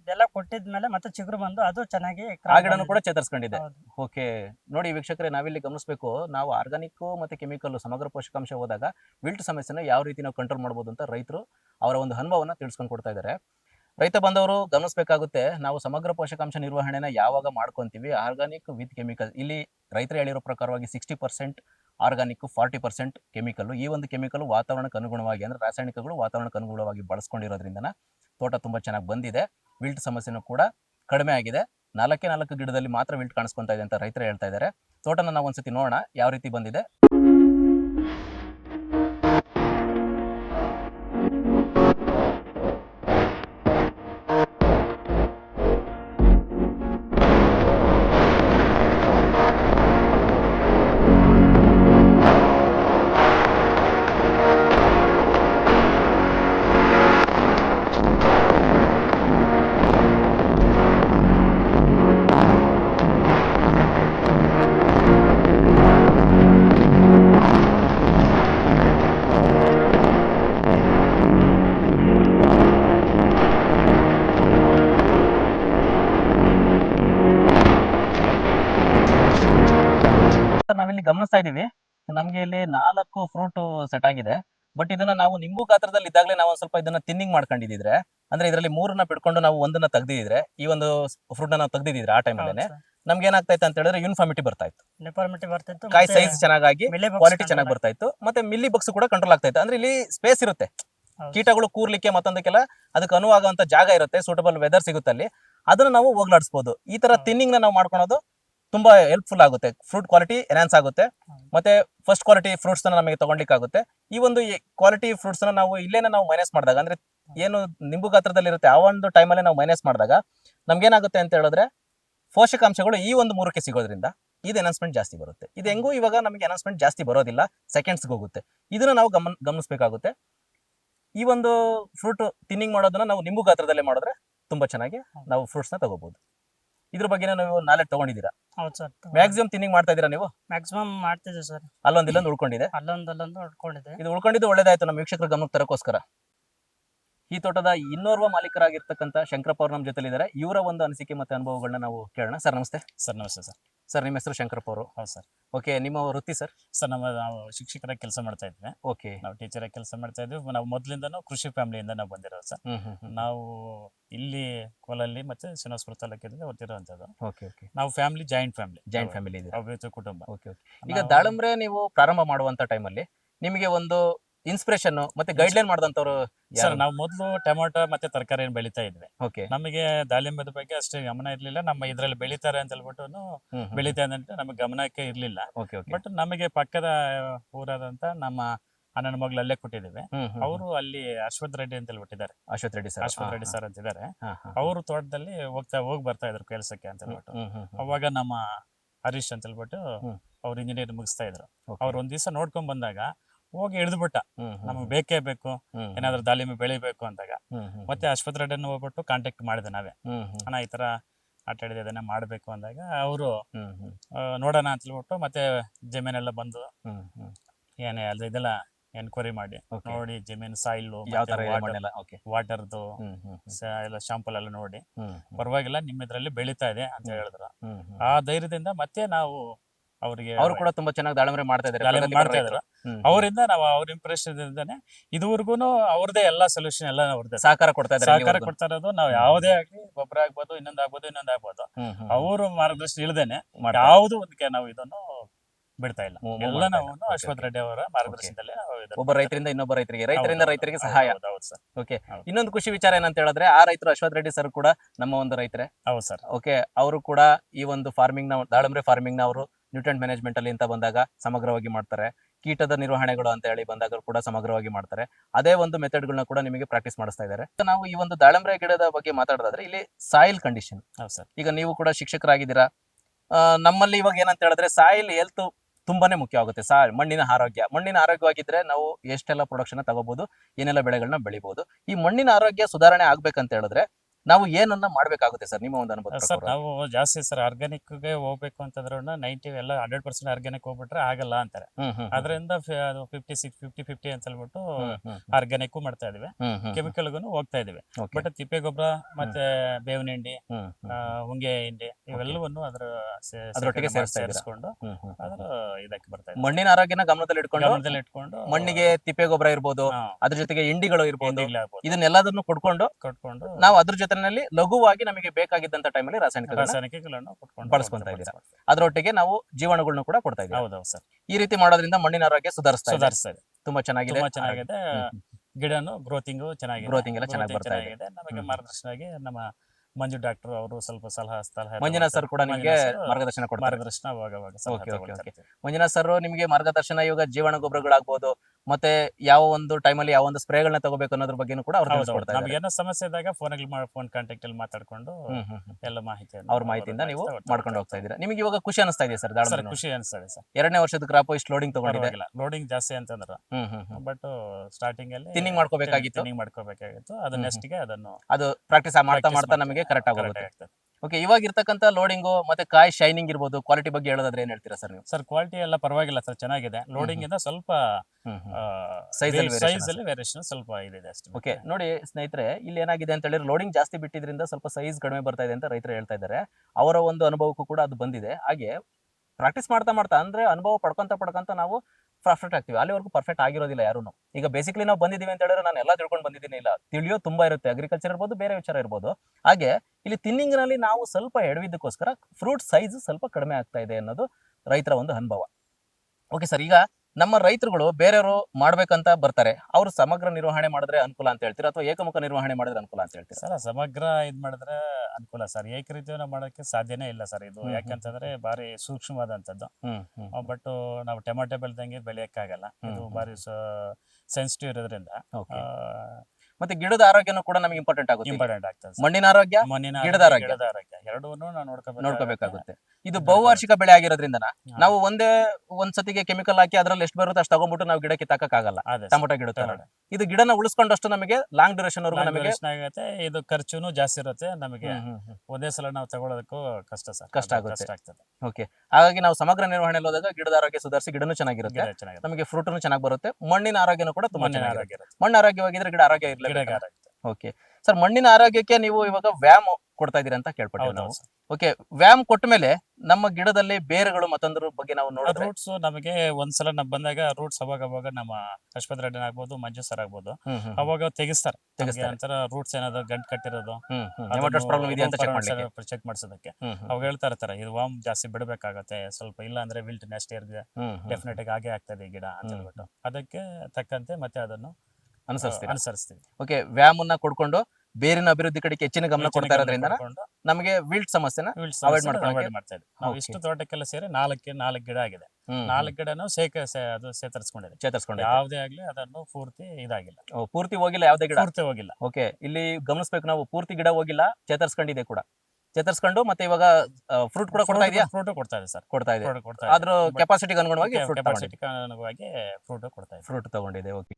ಇದೆಲ್ಲ ಕೊಟ್ಟಿದ್ಮೇಲೆ ಮತ್ತೆ ಚಿಗುರು ಬಂದು ಅದು ಚೆನ್ನಾಗಿ ಆ ಗಿಡನು ಕೂಡ ಚೇತರಿಸ್ಕೊಂಡಿದೆ. ಓಕೆ ನೋಡಿ ವೀಕ್ಷಕರೇ ನಾವಿಲ್ಲಿ ಗಮನಿಸಬೇಕು ನಾವು ಆರ್ಗಾನಿಕ್ ಮತ್ತೆ ಕೆಮಿಕಲ್ ಸಮಗ್ರ ಪೋಷಕಾಂಶ ಹೋದಾಗ ವಿಲ್ಟ್ ಸಮಸ್ಯೆನ ಯಾವ ರೀತಿ ನಾವು ಕಂಟ್ರೋಲ್ ಮಾಡ್ಬೋದು ಅಂತ ರೈತರು ಅವರ ಒಂದು ಅನುಭವನ ತಿಳಿಸ್ಕೊಂಡು ಕೊಡ್ತಾ ಇದ್ದಾರೆ. ರೈತ ಬಂದವರು ಗಮನಿಸಬೇಕಾಗುತ್ತೆ ನಾವು ಸಮಗ್ರ ಪೋಷಕಾಂಶ ನಿರ್ವಹಣೆನ ಯಾವಾಗ ಮಾಡ್ಕೊಂತೀವಿ? Organic with chemical. ಇಲ್ಲಿ ರೈತರು ಹೇಳಿರೋ ಪ್ರಕಾರವಾಗಿ sixty percent organic forty percent chemical ಈ ಒಂದು ಕೆಮಿಕಲ್ ವಾತಾವರಣಕ್ಕೆ ಅನುಗುಣವಾಗಿ ಅಂದ್ರೆ ರಾಸಾಯನಿಕಗಳು ವಾತಾವರಣಕ್ಕೆ ಅನುಗುಣವಾಗಿ ಬಳಸ್ಕೊಂಡಿರೋದ್ರಿಂದ ತೋಟ ತುಂಬಾ ಚೆನ್ನಾಗಿ ಬಂದಿದೆ. ವಿಲ್ಟ್ ಸಮಸ್ಯೆನೂ ಕೂಡ ಕಡಿಮೆ ಆಗಿದೆ. ನಾಲ್ಕೇ ನಾಲ್ಕು ಗಿಡದಲ್ಲಿ ಮಾತ್ರ ವಿಲ್ಟ್ ಕಾಣಿಸ್ಕೊತಾ ಇದೆ ಅಂತ ರೈತರು ಹೇಳ್ತಾ ಇದ್ದಾರೆ. ತೋಟನ ನಾವು ಒಂದ್ಸತಿ ನೋಡೋಣ, ಯಾವ ರೀತಿ ಬಂದಿದೆ. ಗಮನಿಸ್ತಾ ಇದೀವಿ ನಮ್ಗೆ ಇಲ್ಲಿ ನಾಲ್ಕು ಫ್ರೂಟ್ ಸೆಟ್ ಆಗಿದೆ. ಬಟ್ ಇದನ್ನ ನಾವು ನಿಂಬು ಗಾತ್ರದಲ್ಲಿ ಇದ್ದಾಗಲೇ ನಾವು ಸ್ವಲ್ಪ ಇದನ್ನ ತಿನ್ನಿಂಗ್ ಮಾಡ್ಕೊಂಡಿದ್ರೆ ಅಂದ್ರೆ ಇದರಲ್ಲಿ ಮೂರನ್ನ ಬಿಡ್ಕೊಂಡು ನಾವು ಒಂದನ್ನ ತೆಗ್ದಿದ್ರೆ ಈ ಒಂದು ಫ್ರೂಟ್ ನಾವು ತೆಗ್ದಿದ್ರೆ ಆ ಟೈಮ್ ಅಲ್ಲೇ. ನಮ್ಗೆ ಏನಾಗ್ತಾ ಇತ್ತು ಅಂತ ಹೇಳಿದ್ರೆ ಯೂನಿಫಾರ್ಮಿಟಿ ಬರ್ತಾ ಇತ್ತು. ಡಿಫಾರ್ಮಿಟಿ ಬರ್ತಿತ್ತು ಕಾಯಿ ಸೈಜ್ ಚೆನ್ನಾಗಿ ಕ್ವಾಲಿಟಿ ಚೆನ್ನಾಗಿ ಬರ್ತಾ ಇತ್ತು. ಮತ್ತೆ ಮಿಲ್ಲಿ ಬಕ್ಸ್ ಕೂಡ ಕಂಟ್ರೋಲ್ ಆಗ್ತಾ ಇತ್ತು. ಅಂದ್ರೆ ಇಲ್ಲಿ ಸ್ಪೇಸ್ ಇರುತ್ತೆ. ಕೀಟಗಳು ಕೂರ್ಲಿಕ್ಕೆ ಮತ್ತೊಂದಕ್ಕೆಲ್ಲ ಅದಕ್ಕೆ ಅನುವಾಗುವಂತ ಜಾಗ ಇರುತ್ತೆ ಸೂಟಬಲ್ ವೆದರ್ ಸಿಗುತ್ತೆ ಅಲ್ಲಿ. ಅದನ್ನ ನಾವು ಹೋಗ್ಲಾಡಿಸಬಹುದು ಈ ತರ. ತಿನ್ನಿಂಗ್ ನಾವು ಮಾಡ್ಕೊಳೋದು ತುಂಬಾ ಹೆಲ್ಪ್ಫುಲ್ ಆಗುತ್ತೆ. ಫ್ರೂಟ್ ಕ್ವಾಲಿಟಿ ಎನ್ಹಾನ್ಸ್ ಆಗುತ್ತೆ. ಮತ್ತೆ ಫಸ್ಟ್ ಕ್ವಾಲಿಟಿ ಫ್ರೂಟ್ಸ್ ನಮಗೆ ತಗೊಳ್ಲಿಕ್ಕೆ ಆಗುತ್ತೆ ಈ ಒಂದು ಕ್ವಾಲಿಟಿ ಫ್ರೂಟ್ಸ್ ನಾವು ಇಲ್ಲೇನೆ ನಾವು ಮೈನಸ್ ಮಾಡಿದಾಗ, ಅಂದ್ರೆ ಏನು ನಿಂಬು ಗಾತ್ರದಲ್ಲಿ ಇರುತ್ತೆ, ಆ ಒಂದು ಟೈಮಲ್ಲೇ ನಾವು ಮೈನಸ್ ಮಾಡಿದಾಗ ನಮ್ಗೇನಾಗುತ್ತೆ ಅಂತ ಹೇಳಿದ್ರೆ ಪೋಷಕಾಂಶಗಳು ಈ ಒಂದು ಮೂರಕ್ಕೆ ಸಿಗೋದ್ರಿಂದ ಇದು ಅನೌನ್ಸ್ಮೆಂಟ್ ಜಾಸ್ತಿ ಬರುತ್ತೆ. ಇದು ಹೆಂಗೂ ಇವಾಗ ನಮಗೆ ಅನೌನ್ಸ್ಮೆಂಟ್ ಜಾಸ್ತಿ ಬರೋದಿಲ್ಲ ಸೆಕೆಂಡ್ಸ್ಗೆ ಹೋಗುತ್ತೆ. ಇದನ್ನ ನಾವು ಗಮನ, ಗಮನಿಸಬೇಕಾಗುತ್ತೆ. ಈ ಒಂದು ಫ್ರೂಟ್ ತಿನ್ನಿಂಗ್ ಮಾಡೋದನ್ನ ನಾವು ನಿಂಬು ಗಾತ್ರದಲ್ಲೇ ಮಾಡಿದ್ರೆ ತುಂಬಾ ಚೆನ್ನಾಗಿ ನಾವು ಫ್ರೂಟ್ಸ್ನ ತಗೋಬಹುದು ಇದ್ರ ಬಗ್ಗೆ ನೀವು ನಾಲೆಜ್ ತಗೊಂಡಿದ್ದೀರಾ? ಹೌದು ಸರ್ ಮ್ಯಾಕ್ಸಿಮಮ್ ತಿನ್ನಿಂಗ್ ಮಾಡ್ತಾ ಇದೀರಾ ನೀವು? ಮ್ಯಾಕ್ಸಿಮಮ್ ಮಾಡ್ತಿದ್ದೀವಿ ಸರ್. ಅಲ್ಲೊಂದಿಲ್ಲೊಂದು ಉಳ್ಕೊಂಡಿದೆ? ಅಲ್ಲೊಂದು ಅಲ್ಲೊಂದು ಹೊಡ್ಕೊಂಡಿದೆ ಇದು ಉಳ್ಕೊಂಡಿದ್ದು ಒಳ್ಳೇದಾಯ್ತು ನಮ್ಮ ವೀಕ್ಷಕರ ಗಮನಕ್ಕೆ ತರಕೋಸ್ಕರ ಈ ತೋಟದ ಇನ್ನೋರ್ವ ಮಾಲೀಕರಾಗಿರ್ತಕ್ಕಂಥ ಶಂಕರಪ್ಪ ಅವರು ನಮ್ಮ ಜೊತೆಲಿದ್ದಾರೆ. ಇವರ ಒಂದು ಅನಿಸಿಕೆ ಮತ್ತೆ ಅನುಭವಗಳನ್ನ ನಾವು ಕೇಳೋಣ. ಸರ್ ನಮಸ್ತೆ. ಸರ್ ನಮಸ್ತೆ ಸರ್. ಸರ್ ನಿಮ್ಮ ಹೆಸರು ಶಂಕರಪ್ಪ ಅವರು? ಹೌದು ಸರ್. ಓಕೆ ನಿಮ್ಮ ವೃತ್ತಿ ಸರ್? ಸರ್ ನಮ್ಮ ನಾವು ಶಿಕ್ಷಕರಾಗಿ ಕೆಲಸ ಮಾಡ್ತಾ ಇದ್ವಿ ಓಕೆ. ನಾವು ಟೀಚರಾಗಿ ಕೆಲಸ ಮಾಡ್ತಾ ಇದ್ವಿ ನಾವು ಮೊದಲಿಂದನೂ ಕೃಷಿ ಫ್ಯಾಮಿಲಿಯಿಂದ ನಾವು ಬಂದಿರೋದು ಸರ್. ನಾವು ಇಲ್ಲಿ ಕೋಲಲ್ಲಿ ಮತ್ತೆ ಶ್ರೀನಿವಾಸಪುರ ತಾಲೂಕಿನಲ್ಲಿ ಓದ್ತಿರೋವಂಥದ್ದು ಓಕೆ ಓಕೆ. ನಾವು family joint family. Joint family ಇದೆ ಕುಟುಂಬ. Okay okay. ಈಗ ದಾಳಂಬ್ರೆ ನೀವು ಪ್ರಾರಂಭ ಮಾಡುವಂತ ಟೈಮಲ್ಲಿ ನಿಮಗೆ ಒಂದು ಇನ್ಸ್ಪಿರೇಷನ್ ಮತ್ತೆ ಗೈಡ್ ಲೈನ್ ಮಾಡಿದಂತವ್ರು ಸರ್ ನಾವು ಮೊದಲು ಟೊಮೊಟೊ ಮತ್ತೆ ತರಕಾರಿ ಬೆಳಿತಾ ಇದ್ವಿ. ಓಕೆ ನಮಗೆ ದಾಳಿಂಬೆದ ಬಗ್ಗೆ ಅಷ್ಟೇ ಗಮನ ಇರ್ಲಿಲ್ಲ. ನಮ್ಮ ಇದ್ರಲ್ಲಿ ಬೆಳಿತಾರೆ ಅಂತ ಹೇಳ್ಬಿಟ್ಟು ಬೆಳಿತಾ ಅಂತ ನಮಗೆ ಗಮನಕ್ಕೆ ಇರ್ಲಿಲ್ಲ. ಬಟ್ ನಮಗೆ ಪಕ್ಕದ ಊರಾದಂತ ನಮ್ಮ ಅಣ್ಣನ ಮಗಳು ಅಲ್ಲೇ ಕೊಟ್ಟಿದ್ದೀವಿ. ಅವರು ಅಲ್ಲಿ ಅಶ್ವಥ್ ರೆಡ್ಡಿ ಅಂತ ಹೇಳ್ಬಿಟ್ಟಿದ್ದಾರೆ. ಅಶ್ವಥ್ ರೆಡ್ಡಿ ಸರ್. ಅಶ್ವಥ್ ರೆಡ್ಡಿ ಸರ್ ಅಂತಿದ್ದಾರೆ. ಅವರು ತೋಟದಲ್ಲಿ ಹೋಗ್ತಾ ಹೋಗಿ ಬರ್ತಾ ಇದ್ರು ಕೆಲಸಕ್ಕೆ ಅಂತ ಹೇಳ್ಬಿಟ್ಟು. ಅವಾಗ ನಮ್ಮ ಹರೀಶ್ ಅಂತ ಹೇಳ್ಬಿಟ್ಟು. ಅವ್ರು ಇಂಜಿನಿಯರ್ ಮುಗಿಸ್ತಾ ಇದ್ರು. ಅವ್ರು ಒಂದ್ ದಿವಸ ನೋಡ್ಕೊಂಡ್ ಬಂದಾಗ ಹೋಗಿ ಹಿಡಿದ್ಬಿಟ್ಟ ನಮಗೆ ಬೇಕೇ ಬೇಕು ಏನಾದ್ರು ದಾಳಿಂಬೆ ಬೆಳಿಬೇಕು ಅಂದಾಗ. ಮತ್ತೆ ಆಸ್ಪತ್ರೆ ರೆಡ್ಡಿಯನ್ನು ಹೋಗ್ಬಿಟ್ಟು ಕಾಂಟ್ಯಾಕ್ಟ್ ಮಾಡಿದೆ ನಾವೇ. ಅಣ್ಣ ಈ ತರ ಆಟ ಅದನ್ನ ಮಾಡ್ಬೇಕು ಅಂದಾಗ ಅವರು ನೋಡೋಣ ಅಂತ ಹೇಳ್ಬಿಟ್ಟು ಮತ್ತೆ ಜಮೀನೆಲ್ಲ ಬಂದು ಏನೇ ಅದು ಇದೆಲ್ಲ ಎನ್ಕ್ವೈರಿ ಮಾಡಿ. ನೋಡಿ ಜಮೀನ್ ಸಾಯಿಲ್ ವಾಟರ್ದು ಎಲ್ಲ ಶಾಂಪಲ್ ಎಲ್ಲ ನೋಡಿ. ಪರವಾಗಿಲ್ಲ ನಿಮ್ಮ ಇದ್ರಲ್ಲಿ ಬೆಳೀತಾ ಇದೆ ಅಂತ ಹೇಳಿದ್ರು. ಆ ಧೈರ್ಯದಿಂದ ಮತ್ತೆ ನಾವು ಅವರಿಗೆ ಅವರು ಕೂಡ ತುಂಬಾ ಚೆನ್ನಾಗಿ ದಾಳಂಬ್ರೆ ಮಾಡ್ತಾ ಇದ್ದಾರೆ ಮಾಡ್ತಾ ಹ್ಮ್. ಅವರಿಂದ ನಾವು ಅವ್ರ ಇಂಪ್ರೆಷನ್ ಇಂದಾನೆ ಇದುವರೆಗೂ ಅವ್ರದೇ ಎಲ್ಲಾ ಸೊಲ್ಯೂಷನ್ ಎಲ್ಲ ಅವ್ರದೇ. ಸಹಕಾರ ಕೊಡ್ತಾ ಇದ್ದಾರೆ ಸಹಕಾರ ಕೊಡ್ತಾ ಇರೋದು ನಾವು ಯಾವುದೇ ಆಗ್ಲಿ ಗೊಬ್ಬರ ಆಗ್ಬೋದು ಇನ್ನೊಂದ್ ಆಗ್ಬೋದು ಇನ್ನೊಂದ್ ಆಗ್ಬೋದು. ಅವರು ಮಾರ್ಗದರ್ಶನ ಇಳ್ದೇನೆ ಯಾವುದು ಒಂದಕ್ಕೆ ನಾವು ಇದನ್ನು ಬಿಡ್ತಾ ಇಲ್ಲ. ಎಲ್ಲ ನಾವು. ಅಶ್ವಥ್ ರೆಡ್ಡಿ ಅವರ ಮಾರ್ಗದರ್ಶನದಲ್ಲಿ ಒಬ್ಬ ರೈತರಿಂದ ಇನ್ನೊಬ್ಬ ರೈತರಿಗೆ. ರೈತರಿಂದ ರೈತರಿಗೆ ಸಹಾಯ. ಹೌದು, ಹೌದು ಸರ್. ಓಕೆ. ಇನ್ನೊಂದು ಖುಷಿ ವಿಚಾರ ಏನಂತ ಹೇಳಿದ್ರೆ ಆ ರೈತರು ಅಶ್ವಥ್ ರೆಡ್ಡಿ ಸರ್ ಕೂಡ ನಮ್ಮ ಒಂದು ರೈತರೇ. ಹೌದು ಸರ್. ಓಕೆ ಅವರು ಕೂಡ ಈ ಒಂದು ಫಾರ್ಮಿಂಗ್ನ ದಾಳಂಬ್ರೆ ಫಾರ್ಮಿಂಗ್ನ ಅವರು ನ್ಯೂಟ್ರೆಂಟ್ ಮ್ಯಾನೇಜ್ಮೆಂಟ್ ಅಲ್ಲಿ ಅಂತ ಬಂದಾಗ ಸಮಗ್ರವಾಗಿ ಮಾಡ್ತಾರೆ. ಕೀಟದ ನಿರ್ವಹಣೆಗಳು ಅಂತ ಹೇಳಿ ಬಂದಾಗ ಕೂಡ ಸಮಗ್ರವಾಗಿ ಮಾಡ್ತಾರೆ. ಅದೇ ಒಂದು ಮೆಥಡ್ಗಳನ್ನ ಕೂಡ ನಿಮಗೆ ಪ್ರಾಕ್ಟೀಸ್ ಮಾಡಿಸ್ತಾ ಇದ್ದಾರೆ. ನಾವು ಈ ಒಂದು ದಾಳಂಬ್ರೆ ಗಿಡದ ಬಗ್ಗೆ ಮಾತಾಡೋದಾದ್ರೆ ಇಲ್ಲಿ ಸಾಯಿಲ್ ಕಂಡೀಷನ್. ಸರ್. ಈಗ ನೀವು ಕೂಡ ಶಿಕ್ಷಕರಾಗಿದ್ದೀರಾ. ನಮ್ಮಲ್ಲಿ ಇವಾಗ ಏನಂತ ಹೇಳಿದ್ರೆ ಸಾಯಿಲ್ ಹೆಲ್ತ್ ತುಂಬಾನೇ ಮುಖ್ಯ ಆಗುತ್ತೆ. ಸಾ ಮಣ್ಣಿನ ಆರೋಗ್ಯ. ಮಣ್ಣಿನ ಆರೋಗ್ಯವಾಗಿದ್ರೆ ನಾವು ಎಷ್ಟೆಲ್ಲ ಪ್ರೊಡಕ್ಷನ್ ತಗೋಬಹುದು ಏನೆಲ್ಲ ಬೆಳೆಗಳನ್ನ ಬೆಳಿಬಹುದು ಈ ಮಣ್ಣಿನ ಆರೋಗ್ಯ ಸುಧಾರಣೆ ಆಗ್ಬೇಕಂತ ಹೇಳಿದ್ರೆ ನಾವು ಏನನ್ನ ಮಾಡ್ಬೇಕಾಗುತ್ತೆ ಸರ್ ನಿಮ್ಮ ಒಂದು ಅನುಭವ ಸರ್ ಪ್ರಕಾರ? ನಾವು ಜಾಸ್ತಿ ಸರ್ ಆರ್ಗ್ಯಾನಿಕ್ಗೆ ಹೋಗ್ಬೇಕು ಅಂತಂದ್ರೆ ನೈಂಟಿ ಎಲ್ಲ ಹಂಡ್ರೆಡ್ ಪರ್ಸೆಂಟ್ ಆರ್ಗ್ಯಾನಿಕ್ ಹೋಗ್ಬಿಟ್ರೆ ಆಗಲ್ಲ ಅಂತಾರೆ ಹ್ಮ್, ಹ್ಮ್, ಹ್ಮ್. ಅದರಿಂದ ಫಿಫ್ಟಿ ಸಿಕ್ಸ್ ಫಿಫ್ಟಿ ಫಿಫ್ಟಿ ಅಂತ ಹೇಳ್ಬಿಟ್ಟು ಹ್ಮ್, ಹ್ಮ್, ಆರ್ಗ್ಯಾನಿಕ್ ಮಾಡ್ತಾ ಇದೀವಿ ಹ್ಮ್, ಹ್ಮ್, ಕೆಮಿಕಲ್ಗೂ ಹೋಗ್ತಾ ಇದೀವಿ Okay. ಬಟ್ ತಿಪ್ಪೆ ಗೊಬ್ಬರ ಮತ್ತೆ ಬೇವಿನ ಹಿಂಡಿ ಹ್ಮ್, ಹ್ಮ್, ಆ, ಹೊಂಗೆ ಹಿಂಡಿ ಇವೆಲ್ಲವನ್ನು ಅದರ ಸೇ- ಅದ್ರೊಟ್ಟಿಗೆ ಸೇರ್ಪಡೆ ಸೇರಿಸ್ತಾ ಇದ್ದೀರಾ? ಸೇರಿಸ್ಕೊಂಡು ಹ್ಮ್, ಹ್ಮ್, ಹ್ಮ್. ಅದರ ಇದಕ್ಕೆ ಬರ್ತಾ ಇದೆ ಮಣ್ಣಿನ ಆರೋಗ್ಯನ ಗಮನದಲ್ಲಿ ಇಟ್ಕೊಂಡು ಗಮನದಲ್ಲಿ ಇಟ್ಕೊಂಡು ಮಣ್ಣಿಗೆ ತಿಪ್ಪೆ ಗೊಬ್ಬರ ಇರ್ಬೋದು ಹಾ, ಅದ್ರ ಜೊತೆಗೆ ಹಿಂಡಿಗಳು ಇರ್ಬೋದು. ಇದನ್ನೆಲ್ಲದನ್ನು ಕೊಡ್ಕೊಂಡು ಕೊಟ್ಕೊಂಡು ನಾವು ಅದ್ರ ಜೊತೆನಲ್ಲಿ ಲಘುವಾಗಿ ನಮಗೆ ಬೇಕಾಗಿದ್ದಂತ ಟೈಮಲ್ಲಿ ರಾಸಾಯನಿಕ ರಾಸಾಯನಿಕಗಳನ್ನು ಬಳಸ್ಕೊಂತಾ ಇದ್ದೀರಾ. ಅದರೊಟ್ಟಿಗೆ ನಾವು ಜೀವಾಣುಗಳನ್ನು ಕೂಡ ಕೊಡ್ತಾ ಇದ್ದೀವಿ ಹೌದೌದು ಸರ್. ಈ ರೀತಿ ಮಾಡೋದ್ರಿಂದ ಮಣ್ಣಿನ ಆರೋಗ್ಯ ಸುಧಾರಿಸ್ತಾ ಇದೆ. ಸುಧಾರಿಸ್ತಾ ಇದೆ. ತುಂಬಾ ಚೆನ್ನಾಗಿದೆ. ತುಂಬಾ ಚೆನ್ನಾಗಿದೆ. ಗಿಡನು ಗ್ರೋತಿಂಗು ಚೆನ್ನಾಗಿದೆ. Growthing ಎಲ್ಲ ಚೆನ್ನಾಗಿ Growthing ಬರ್ತಾ ಇದೆ. ಚೆನ್ನಾಗಿದೆ. ನಮಗೆ ಮಾರ್ಗದರ್ಶನ ಮಾರ್ಗದರ್ಶನಾಗಿ ನಮ್ಮ ಮಂಜು ಡಾಕ್ಟರ್ ಅವರು ಸ್ವಲ್ಪ ಸಲಹಾ ಸಲಹೆ ಮಂಜುನಾಥ್ ಸರ್ ಕೂಡ ನಿಮಗೆ ಮಾರ್ಗದರ್ಶನ ಕೊಡ್ತಾರೆ. ಮಾರ್ಗದರ್ಶನ ಅವಾಗ ಅವಾಗ ಸಲಹೆ Okay, okay, ತಗೊಳ್ತಾ okay. ಇರ್ತೀವಿ. ಮಂಜುನಾಥ್ ಸರ್ ನಿಮಗೆ ಮಾರ್ಗದರ್ಶನ ಇವಾಗ ಜೀವಾಣು ಗೊಬ್ಬರಗಳಾಗ್ಬೋದು ಮತ್ತೆ ಯಾವ ಒಂದು ಟೈಮಲ್ಲಿ ಯಾವ ಒಂದು ಸ್ಪ್ರೇಗಳನ್ನ ತಗೋಬೇಕು ಅನ್ನೋದ್ರ ಬಗ್ಗೆನೂ ಕೂಡ ಅವ್ರು ತಿಳಿಸ್ಕೊಡ್ತಾರೆ ನಮ್ಗೆ ಏನೋ ಸಮಸ್ಯೆ ಇದ್ದಾಗ ಫೋನ್ ಫೋನ್ ಕಾಂಟ್ಯಾಕ್ಟ್ ಅಲ್ಲಿ ಮಾತಾಡ್ಕೊಂಡು. ಎಲ್ಲ ಮಾಹಿತಿ ಅವ್ರ ಮಾಹಿತಿಯಿಂದ ನೀವು ಮಾಡ್ಕೊಂಡು ಹೋಗ್ತಾ ಇದ್ದೀರಾ. ನಿಮಗೆ ಇವಾಗ ಖುಷಿ ಅನಿಸ್ತಾ ಇದೆ ಸರ್ ಸರ್ ಖುಷಿ ಅನಿಸ್ತದೆ ಸರ್. ಎರಡನೇ ವರ್ಷದ ಕ್ರಾಪ್ ಇಷ್ಟು ಲೋಡಿಂಗ್ ತಗೊಂಡಿದೆ. ಲೋಡಿಂಗ್ ಜಾಸ್ತಿ ಅಂತಂದ್ರ. ಬಟ್ ಸ್ಟಾರ್ಟಿಂಗ್ ಅಲ್ಲಿ ತಿನ್ನಿಂಗ್ ಮಾಡ್ಕೋಬೇಕಾಗಿತ್ತು. ತಿನ್ನಿಂಗ್ ಮಾಡ್ಕೋಬೇಕಾಗಿತ್ತು. ಅದು. ನೆಕ್ಸ್ಟ್ಗೆ ಅದನ್ನು ಅದು ಪ್ರಾಕ್ಟೀಸ್ ಮಾಡ್ತಾ ಮಾಡ್ತಾ ನಮಗೆ ಕರೆಕ್ಟ್ ಆಗಿ ಓಕೆ ಇವಾಗ ಇರ್ತಕ್ಕಂಥ ಲೋಡಿಂಗು ಮತ್ತೆ ಕಾಯಿ ಶೈನಿಂಗ್ ಇರ್ಬೋದು ಕ್ವಾಲಿಟಿ ಬಗ್ಗೆ ಹೇಳೋದಾದ್ರೆ ಏನ್ ಹೇಳ್ತೀರಾ ಸರ್ ನೀವು? ಸರ್ ಕ್ವಾಲಿಟಿ ಎಲ್ಲ ಪರವಾಗಿಲ್ಲ ಸರ್ ಚೆನ್ನಾಗಿದೆ. ಲೋಡಿಂಗ್ ಇಂದ ಸ್ವಲ್ಪ. ಸೈಜ್ ಅಲ್ಲಿ ವೇರಿಯೇಷನ್ ಸ್ವಲ್ಪ ಇದೆ ಅಷ್ಟೇ. ಓಕೆ ನೋಡಿ ಸ್ನೇಹಿತರೆ ಇಲ್ಲಿ ಏನಾಗಿದೆ ಅಂತ ಹೇಳಿದ್ರೆ ಲೋಡಿಂಗ್ ಜಾಸ್ತಿ ಬಿಟ್ಟಿದ್ರಿಂದ ಸ್ವಲ್ಪ ಸೈಜ್ ಕಡಿಮೆ ಬರ್ತಾ ಇದೆ ಅಂತ ರೈತರು ಹೇಳ್ತಾ ಇದ್ದಾರೆ. ಅವರ ಒಂದು ಅನುಭವಕ್ಕೂ ಕೂಡ ಅದು ಬಂದಿದೆ. ಹಾಗೆ ಪ್ರಾಕ್ಟೀಸ್ ಮಾಡ್ತಾ ಮಾಡ್ತಾ ಅಂದ್ರೆ ಅನುಭವ ಪಡ್ಕೊಂತ ಪಡ್ಕೊಂತ ನಾವು ಪರ್ಫೆಕ್ಟ್ ಆಗ್ತೀವಿ. ಅಲ್ಲಿವರೆಗೂ ಪರ್ಫೆಕ್ಟ್ ಆಗಿರೋದಿಲ್ಲ ಯಾರು ಈಗ ಬೇಸಿಕಲಿ ನಾವು ಬಂದಿದ್ದೀವಿ ಅಂತ ಹೇಳಿದ್ರೆ ನಾನು ಎಲ್ಲ ತಿಳ್ಕೊಂಡು ಬಂದಿದ್ದೀನಿ. ಇಲ್ಲ, ತಿಳಿಯೋ ತುಂಬಾ ಇರುತ್ತೆ. ಅಗ್ರಿಕಲ್ಚರ್ ಇರ್ಬೋದು, ಬೇರೆ ವಿಚಾರ ಇರ್ಬೋದು. ಹಾಗೆ ಇಲ್ಲಿ ತಿನ್ನಿಂಗ್ನಲ್ಲಿ ನಾವು ಸ್ವಲ್ಪ ಎಡವಿದ್ದಕ್ಕೋಸ್ಕರ ಫ್ರೂಟ್ ಸೈಜ್ ಸ್ವಲ್ಪ ಕಡಿಮೆ ಆಗ್ತಾ ಇದೆ ಅನ್ನೋದು ರೈತರ ಒಂದು ಅನುಭವ. ಓಕೆ ಸರ್ ಈಗ ನಮ್ಮ ರೈತರುಗಳು ಬೇರೆಯವರು ಮಾಡ್ಬೇಕಂತ ಬರ್ತಾರೆ. ಅವರು ಸಮಗ್ರ ನಿರ್ವಹಣೆ ಮಾಡಿದ್ರೆ ಅನುಕೂಲ ಅಂತ ಹೇಳ್ತೀರಾ? ಅಥವಾ ಏಕಮುಖ ನಿರ್ವಹಣೆ ಮಾಡಿದ್ರೆ ಅನುಕೂಲ ಅಂತ ಹೇಳ್ತೀರಾ? ಸರ್ ಸಮಗ್ರ ಇದ್ ಮಾಡಿದ್ರೆ ಅನುಕೂಲ ಸರ್. ಏಕರೀತಿಯನ್ನ ಮಾಡೋಕೆ ಸಾಧ್ಯನೇ ಇಲ್ಲ ಸರ್ ಇದು. ಹ್ಮ್. ಯಾಕಂತಂದ್ರೆ ಬಾರಿ ಸೂಕ್ಷ್ಮವಾದಂಥದ್ದು. ಹ್ಮ್ ಹ್ಮ್. ಬಟ್ ನಾವು ಟೊಮೆಟೊ ಬೆಳೆದಂಗೆ ಬೆಳೆಯೋಕ್ಕಾಗಲ್ಲ. ಇದು ಹ್ಮ್, ಬಾರಿ ಸೆನ್ಸಿಟಿವ್ ಇರೋದ್ರಿಂದ. ಓಕೆ ಮತ್ತೆ ಗಿಡದ ಆರೋಗ್ಯನೂ ಕೂಡ ನಮಗೆ ಇಂಪಾರ್ಟೆಂಟ್ ಆಗುತ್ತೆ. ಇಂಪಾರ್ಟೆಂಟ್ ಆಗ್ತದೆ ಮಣ್ಣಿನ ಆರೋಗ್ಯ ಮಣ್ಣಿನ ಗಿಡದ ಆರೋಗ್ಯ. ಗಿಡದ ಆರೋಗ್ಯ. ಎರಡೂ ನಾವು ನೋಡ್ಕೋಬೇಕು ನೋಡ್ಕೋಬೇಕಾಗುತ್ತೆ. ಇದು ಬಹುವಾರ್ಷಿಕ ಬೆಳೆ ಆಗಿರೋದ್ರಿಂದ ನಾವು ಒಂದೇ ಒಂದ್ ಸತಿಗೆ ಕೆಮಿಕಲ್ ಹಾಕಿ ಅದ್ರಲ್ಲಿ ಎಷ್ಟು ಬರುತ್ತೆ ಅಷ್ಟು ತಗೊಂಡ್ಬಿಟ್ಟು ನಾವು ಗಿಡಕ್ಕೆ ತಾಕಕ್ಕಾಗಲ್ಲ. ಅದೇ sir. ಟೊಮೊಟೊ ಗಿಡ ತರ. ಇದು ಗಿಡನ ಉಳಿಸ್ಕೊಂಡಷ್ಟು ನಮಗೆ ಲಾಂಗ್ ಡ್ಯೂರೇಷನ್ ವರೆಗೂ Long ನಮಗೆ duration ಆಗುತ್ತೆ. ಇದು ಖರ್ಚುನು ಜಾಸ್ತಿ ಇರುತ್ತೆ. ನಮಗೆ. ಒಂದೇ ಸಲ ನಾವು ತಗೊಳ್ಳೋದಕ್ಕೂ ಕಷ್ಟ ಸರ್. ಕಷ್ಟ ಆಗುತ್ತೆ. ಕಷ್ಟ ಆಗ್ತದೆ. ಓಕೆ ಹಾಗಾಗಿ ನಾವು ಸಮಗ್ರ ನಿರ್ವಹಣೆ ಹೋದಾಗ ಗಿಡದ ಆರೋಗ್ಯ ಸುಧಾರಿಸಿ ಗಿಡನು ಚೆನ್ನಾಗಿರುತ್ತೆ. ನಮಗೆ ಫ್ರೂಟ್ನು ಚೆನ್ನಾಗಿ ಬರುತ್ತೆ. ಮಣ್ಣಿನ ಆರೋಗ್ಯನೂ ಕೂಡ ತುಂಬಾ ಮಣ್ಣಿನ ಚೆನ್ನಾಗಿರುತ್ತೆ. ಆರೋಗ್ಯ ಇರುತ್ತೆ. ಮಣ್ಣು ಆರೋಗ್ಯವಾಗಿದ್ರೆ ಗಿಡ ಆರೋಗ್ಯ ಗಿಡಕ್ಕೆ ಓಕೆ ಸರ್ ಮಣ್ಣಿನ ಆರೋಗ್ಯಕ್ಕೆ ನೀವು ಇವಾಗ ವ್ಯಾಮ್ ಕೊಡ್ತಾ ಇದೀರ ಅಂತ ಕೇಳ್ಪಟ್ಟೆ ನಾವು. ಓಕೆ ವ್ಯಾಮ್ ಕೊಟ್ಟ ಮೇಲೆ ನಮ್ಮ ಗಿಡದಲ್ಲಿ ಬೇರುಗಳು ಮತ್ತೊಂದ್ರ ಬಗ್ಗೆ ನಾವು ನೋಡೋದು ರೂಟ್ಸ್ ನಮಗೆ ಒಂದ್ಸಲ ನಮ್ ಬಂದಾಗ ರೂಟ್ಸ್ ಅವಾಗ ಅವಾಗ ನಮ್ಮ ಅಶ್ವಥ್ ರೆಡ್ಡಿ ಆಗ್ಬೋದು. ಮಂಜು ಸರ್ ಆಗ್ಬೋದು ಅವಾಗ ತೆಗಿಸ್ತಾರೆ. ತೆಗಿಸ್ತಾರೆ. ಒಂಥರ ರೂಟ್ಸ್ ಏನಾದ್ರು ಗಂಟ್ ಕಟ್ಟಿರೋದು. ಚೆಕ್ ಮಾಡಿಸೋದಕ್ಕೆ. ಅವಾಗ ಹೇಳ್ತಾ ಇರ್ತಾರೆ ಇದು ವಾಮ್ ಜಾಸ್ತಿ ಬಿಡಬೇಕಾಗತ್ತೆ ಸ್ವಲ್ಪ ಇಲ್ಲ ಅಂದ್ರೆ ವಿಲ್ಟ್ ನೆಕ್ಸ್ಟ್ ಇಯರ್ಗೆ ಡೆಫಿನೆಟ್ ಆಗಿ ಆಗ್ತದೆ ಈ ಗಿಡ ಅಂತ. ಹೇಳ್ಬಿಟ್ಟು. ಅದಕ್ಕೆ ತಕ್ಕಂತೆ ಮತ್ತೆ ಅದನ್ನು ಅನುಸರಿಸ್ತೀರಾ. ಅನುಸರಿಸ್ತೀವಿ. ಓಕೆ ವ್ಯಾಮ್ ಅನ್ನ ಕೊಡ್ಕೊಂಡು ಬೇರಿನ ಅಭಿವೃದ್ಧಿ ಕಡೆಗೆ ಹೆಚ್ಚಿನ ಗಮನ ಕೊಡ್ತಾ ಇರೋದ್ರಿಂದ ನಮಗೆ ವಿಲ್ಟ್ ಸಮಸ್ಯೆನ ಅವಾಯ್ಡ್ ಮಾಡ್ಕೊಂಡು ಮಾಡ್ತಾ ನಾವು ಇಷ್ಟು ತೋಟಕ್ಕೆಲ್ಲ ಸೇರಿ ನಾಲ್ಕು ನಾಲ್ಕು ಗಿಡ ಆಗಿದೆ. ನಾಲ್ಕು ಗಿಡ ಸೇಕ ಸೇ- ಅದು ಸೇತರಿಸ್ಕೊಂಡಿದೆ ಚೇತರಿಸ್ಕೊಂಡು ಯಾವುದೇ ಆಗ್ಲಿ ಅದನ್ನು ಪೂರ್ತಿ ಇದಾಗಿಲ್ಲ. ಪೂರ್ತಿ ಹೋಗಿಲ್ಲ ಯಾವ್ದೇ ಗಿಡ? ಪೂರ್ತಿ ಹೋಗಿಲ್ಲ. ಓಕೆ ಇಲ್ಲಿ ಗಮನಿಸ್ಬೇಕು ನಾವು ಪೂರ್ತಿ ಗಿಡ ಹೋಗಿಲ್ಲ ಚೇತರಿಸ್ಕೊಂಡಿದೆ ಕೂಡ. ಚೇತರಿಸ್ಕೊಂಡು ಮತ್ತೆ ಇವಾಗ ಫ್ರೂಟ್ ಕೂಡ ಕೊಡ್ತಾ ಇದೆಯಾ? ಫ್ರೂಟ್ ಕೊಡ್ತಾ ಇದೆ ಸರ್. ಕೊಡ್ತಾ ಇದೆ. ಆದ್ರೂ ಕೆಪಾಸಿಟಿಗೆ ಅನುಗುಣವಾಗಿ ಫ್ರೂಟ್ ಕೆಪಾಸಿಟಿ ಅನುಗುಣವಾಗಿ ಫ್ರೂಟ್ ಕೊಡ್ತಾ ಇದೆ. ಫ್ರೂಟ್ ತಗೊಂಡಿದೆ ಓಕೆ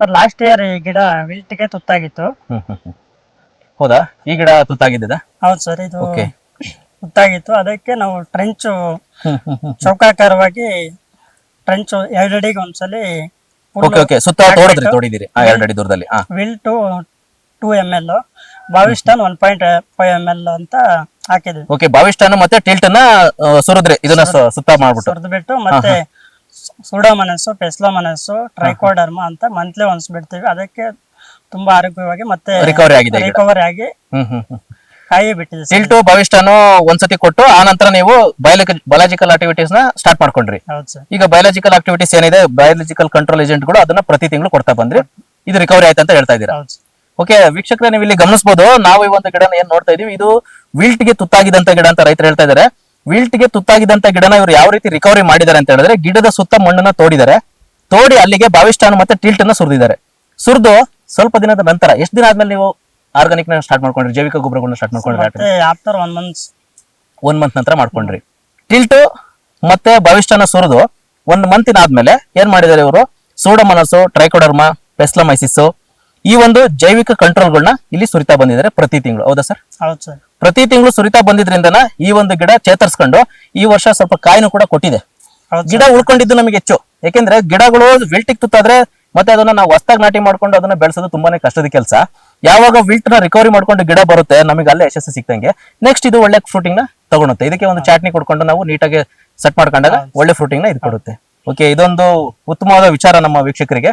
ಸರ್ ಲಾಸ್ಟ್ ಇಯರ್ ಈ ಗಿಡ ವಿಲ್ಟ್ಗೆ ತುತ್ತಾಗಿತ್ತು. ಹೌದಾ? ಈ ಗಿಡ ತುತ್ತಾಗಿದ್ದ ಹೌದು ಸರ್ ಇದು ತುತ್ತಾಗಿತ್ತು. ಅದಕ್ಕೆ ನಾವು ಟ್ರೆಂಚ್ ಚೌಕಾಕಾರವಾಗಿ ಟ್ರೆಂಚ್ ಎರಡಡಿಗೆ ಒಂದ್ಸಲಿ ಓಕೆ ಓಕೆ. ಸುತ್ತ ತೋಡಿದ್ರಿ ತೋಡಿದಿರಿ ಆ ಎರಡು ಅಡಿ ದೂರದಲ್ಲಿ. ಹಾ will two M L Bavistin one point five M L ಅಂತ ಹಾಕಿದ್ವಿ ಓಕೆ ಬಾವಿಸ್ಟಾನು ಮತ್ತೆ ಟಿಲ್ಟ್ನ ಆ, ಸುರಿದ್ರಿ ಇದನ್ನ ಸು- ಸುತ್ತ ಮಾಡ್ಬಿಟ್ಟು. ಸುರಿದ್ಬಿಟ್ಟು ಮತ್ತೆ ಸುಡೋಮನಸ್ಸು ಪೆಸ್ಲೋಮನಸ್ಸು ಟ್ರೈಕೋಡರ್ಮ ಅಂತ ಮಂತ್ಲಿ ಒನ್ಸ್ ಬಿಡ್ತೀವಿ. ಅದಕ್ಕೆ ತುಂಬಾ ಆರೋಗ್ಯವಾಗಿ ಮತ್ತೆ ರಿಕವರಿ ಆಗಿದೆ ರಿಕವರಿ ಆಗಿ ಹ್ಮ್ ಹ್ಮ್ ಹ್ಮ್. ಕಾಯಿ ಬಿಟ್ಟಿದೆ ಸರ್. ಟಿಲ್ಟು ಬಾವಿಸ್ಟಾನು ಒಂದ್ಸತಿ ಕೊಟ್ಟು ಆ ನಂತರ ನೀವು ಬಯೋಲಜಿ ಬಯಾಲಜಿಕಲ್ ಆಕ್ಟಿವಿಟೀಸ್ನ ಸ್ಟಾರ್ಟ್ ಮಾಡ್ಕೊಂಡ್ರಿ. ಹೌದು ಸರ್. ಈಗ ಬಯಾಲಜಿಕಲ್ ಆಕ್ಟಿವಿಟೀಸ್ ಏನಿದೆ ಬಯಾಲಜಿಕಲ್ ಕಂಟ್ರೋಲ್ ಏಜೆಂಟ್ಗಳು ಅದನ್ನ ಪ್ರತಿ ತಿಂಗಳು ಕೊಡ್ತಾ ಬಂದ್ರಿ. ಇದು ರಿಕವರಿ ಆಯ್ತು ಅಂತ ಹೇಳ್ತಾ ಇದ್ದೀರಾ? ಹೌದು ಸರ್. ಓಕೆ ವೀಕ್ಷಕರೇ ನೀವು ಇಲ್ಲಿ ಗಮನಿಸಬಹುದು ನಾವು ಈ ಒಂದು ಗಿಡನ ಏನ್ ನೋಡ್ತಾ ಇದೀವಿ ಇದು ವಿಲ್ಟ್ಗೆ ತುತ್ತಾಗಿದಂತ ಗಿಡ ಅಂತ ರೈತರು ಹೇಳ್ತಾ ಇದಾರೆ. ವಿಲ್ಟ್ಗೆ ತುತ್ತಾಗಿದಂತ ಗಿಡನ ಇವರು ಯಾವ ರೀತಿ ರಿಕವರಿ ಮಾಡಿದ್ದಾರೆ ಅಂತ ಹೇಳಿದ್ರೆ ಗಿಡದ ಸುತ್ತ ಮಣ್ಣನ್ನ ತೋಡಿದ್ದಾರೆ. ತೋಡಿ ಅಲ್ಲಿಗೆ ಬಾವಿಷ್ಟಾನು ಮತ್ತೆ ಟಿಲ್ಟ್ ಅನ್ನ ಸುರಿದಿದ್ದಾರೆ. ಸುರಿದು ಸ್ವಲ್ಪ ದಿನದ ನಂತರ ಎಷ್ಟು ದಿನ ಆದ್ಮೇಲೆ ನೀವು ಆರ್ಗಾನಿಕ್ನ ಸ್ಟಾರ್ಟ್ ಮಾಡ್ಕೊಂಡ್ರಿ? ಜೈವಿಕ ಗೊಬ್ಬರಗಳನ್ನ ಸ್ಟಾರ್ಟ್ ಮಾಡ್ಕೊಂಡ್ರಿ after one month one month ನಂತರ ಮಾಡ್ಕೊಂಡ್ರಿ. ಟಿಲ್ಟ್ ಮತ್ತೆ ಭವಿಷ್ಯನ ಸುರಿದು ಒಂದ್ ಮಂತಿನ ಆದ್ಮೇಲೆ ಏನ್ ಮಾಡಿದ್ದಾರೆ ಇವರು? ಸೋಡಮನಸು ಟ್ರೈಕೋಡರ್ಮಾ ಪೆಸ್ಲಮೈಸಿಸ್ ಈ ಒಂದು ಜೈವಿಕ ಕಂಟ್ರೋಲ್ಗಳನ್ನ ಇಲ್ಲಿ ಸುರಿತಾ ಬಂದಿದ್ದಾರೆ ಪ್ರತಿ ತಿಂಗಳು. ಹೌದಾ ಸರ್? ಹೌದು ಸರ್. ಪ್ರತಿ ತಿಂಗಳು ಸುರಿತಾ ಬಂದಿದ್ರಿಂದ ಈ ಒಂದು ಗಿಡ ಚೇತರಿಸ್ಕೊಂಡು ಈ ವರ್ಷ ಸ್ವಲ್ಪ ಕಾಯಿನೂ ಕೂಡ ಕೊಟ್ಟಿದೆ. ಗಿಡ ಉಳ್ಕೊಂಡಿದ್ದು ನಮಗೆ ಹೆಚ್ಚು. ಯಾಕೆಂದ್ರೆ ಗಿಡಗಳು ವಿಲ್ಟಿಗೆ ತುತ್ತಾದ್ರೆ ಮತ್ತೆ ಅದನ್ನ ನಾವು ಹೊಸ್ದಾಗಿ ನಾಟಿ ಮಾಡ್ಕೊಂಡು ಅದನ್ನ ಬೆಳೆಸೋದು ತುಂಬಾನೇ ಕಷ್ಟದ ಕೆಲಸ. ಯಾವಾಗ ವಿಲ್ಟ್ನ ರಿಕವರಿ ಮಾಡ್ಕೊಂಡು ಗಿಡ ಬರುತ್ತೆ ನಮಗೆ ಅಲ್ಲೇ ಯಶಸ್ಸು ಸಿಕ್ತಂಗೆ. ನೆಕ್ಸ್ಟ್ ಇದು ಒಳ್ಳೆ ಫ್ರೂಟಿಂಗ್ನ ತಗೊಳುತ್ತೆ. ಇದಕ್ಕೆ ಒಂದು ಚಾಟ್ನಿ ಕೊಡ್ಕೊಂಡು ನಾವು ನೀಟಾಗಿ ಸೆಟ್ ಮಾಡ್ಕೊಂಡಾಗ ಒಳ್ಳೆ ಫ್ರೂಟಿಂಗ್ನ ಇದು ಕೊಡುತ್ತೆ. ಓಕೆ ಇದೊಂದು ಉತ್ತಮವಾದ ವಿಚಾರ ನಮ್ಮ ವೀಕ್ಷಕರಿಗೆ.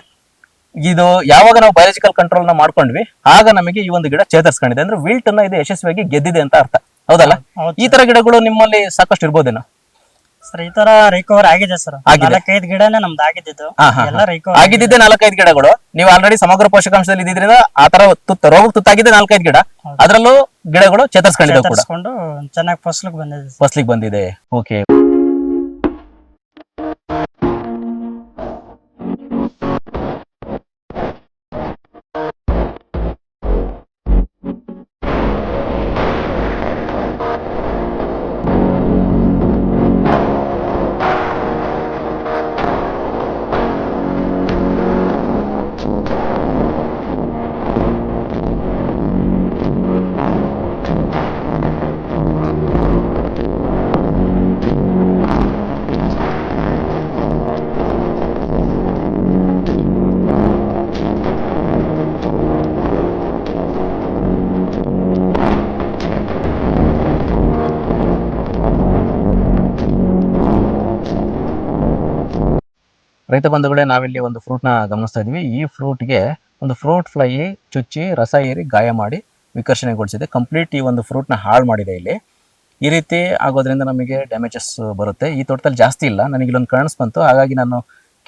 ಇದು ಯಾವಾಗ ನಾವು ಬಯಾಲಜಿಕಲ್ ಕಂಟ್ರೋಲ್ನ ಮಾಡ್ಕೊಂಡ್ವಿ ಆಗ ನಮಗೆ ಈ ಒಂದು ಗಿಡ ಚೇತರಿಸ್ಕೊಂಡಿದೆ. ಅಂದ್ರೆ ವಿಲ್ಟ್ ಅನ್ನ ಇದು ಯಶಸ್ವಿಯಾಗಿ ಗೆದ್ದಿದೆ ಅಂತ ಅರ್ಥ. ಹೌದಲ್ಲ? ಈ ತರ ಗಿಡಗಳು ನಿಮ್ಮಲ್ಲಿ ಸಾಕಷ್ಟು ಇರ್ಬೋದೇನೋ? ಸರ್ ಈ ತರ ರಿಕವರ್ ಆಗಿದೆ ಸರ್. ನಾಲ್ಕೈದು ಗಿಡನೇ ನಮ್ದು ಆಗಿದ್ದು. ಎಲ್ಲ ರಿಕವರ್ ಆಗಿದ್ದಿದ್ದೆ ನಾಲ್ಕೈದು ಗಿಡಗಳು. ನೀವು ಆಲ್ರೆಡಿ ಸಮಗ್ರ ಪೋಷಕಾಂಶದಲ್ಲಿ ಇದ್ದಿದ್ರಿಂದ ಆ ತರ ತುತ್ತ ರೋಗ ತುತ್ತಾಗಿದೆ ನಾಲ್ಕೈದು ಗಿಡ. ಅದರಲ್ಲೂ ಗಿಡಗಳು ಚೇತರಿಸ್ಕೊಂಡಿದೆ ಕೂಡ. ಚೆನ್ನಾಗಿ ಫಸಲಿಗೆ ಬಂದಿದೆ ಫಸ್ಲಿಗೆ ಬಂದಿದೆ. ಓಕೆ ರೈತ ಬಂಧುಗಳೇ, ನಾವಿಲ್ಲಿ ಒಂದು ಫ್ರೂಟ್ನ ಗಮನಿಸ್ತಾ ಇದ್ವಿ. ಈ ಫ್ರೂಟ್ಗೆ ಒಂದು ಫ್ರೂಟ್ ಫ್ಲೈ ಚುಚ್ಚಿ, ರಸ ಏರಿ ಗಾಯ ಮಾಡಿ ವಿಕರ್ಷಣೆಗೊಳಿಸಿದೆ. ಕಂಪ್ಲೀಟ್ ಈ ಒಂದು ಫ್ರೂಟ್ನ ಹಾಳು ಮಾಡಿದೆ ಇಲ್ಲಿ. ಈ ರೀತಿ ಆಗೋದ್ರಿಂದ ನಮಗೆ ಡ್ಯಾಮೇಜಸ್ ಬರುತ್ತೆ. ಈ ತೋಟದಲ್ಲಿ ಜಾಸ್ತಿ ಇಲ್ಲ. ನನಗೆ ಇಲ್ಲೊಂದು ಕಾಣಿಸ್ ಬಂತು. ಹಾಗಾಗಿ ನಾನು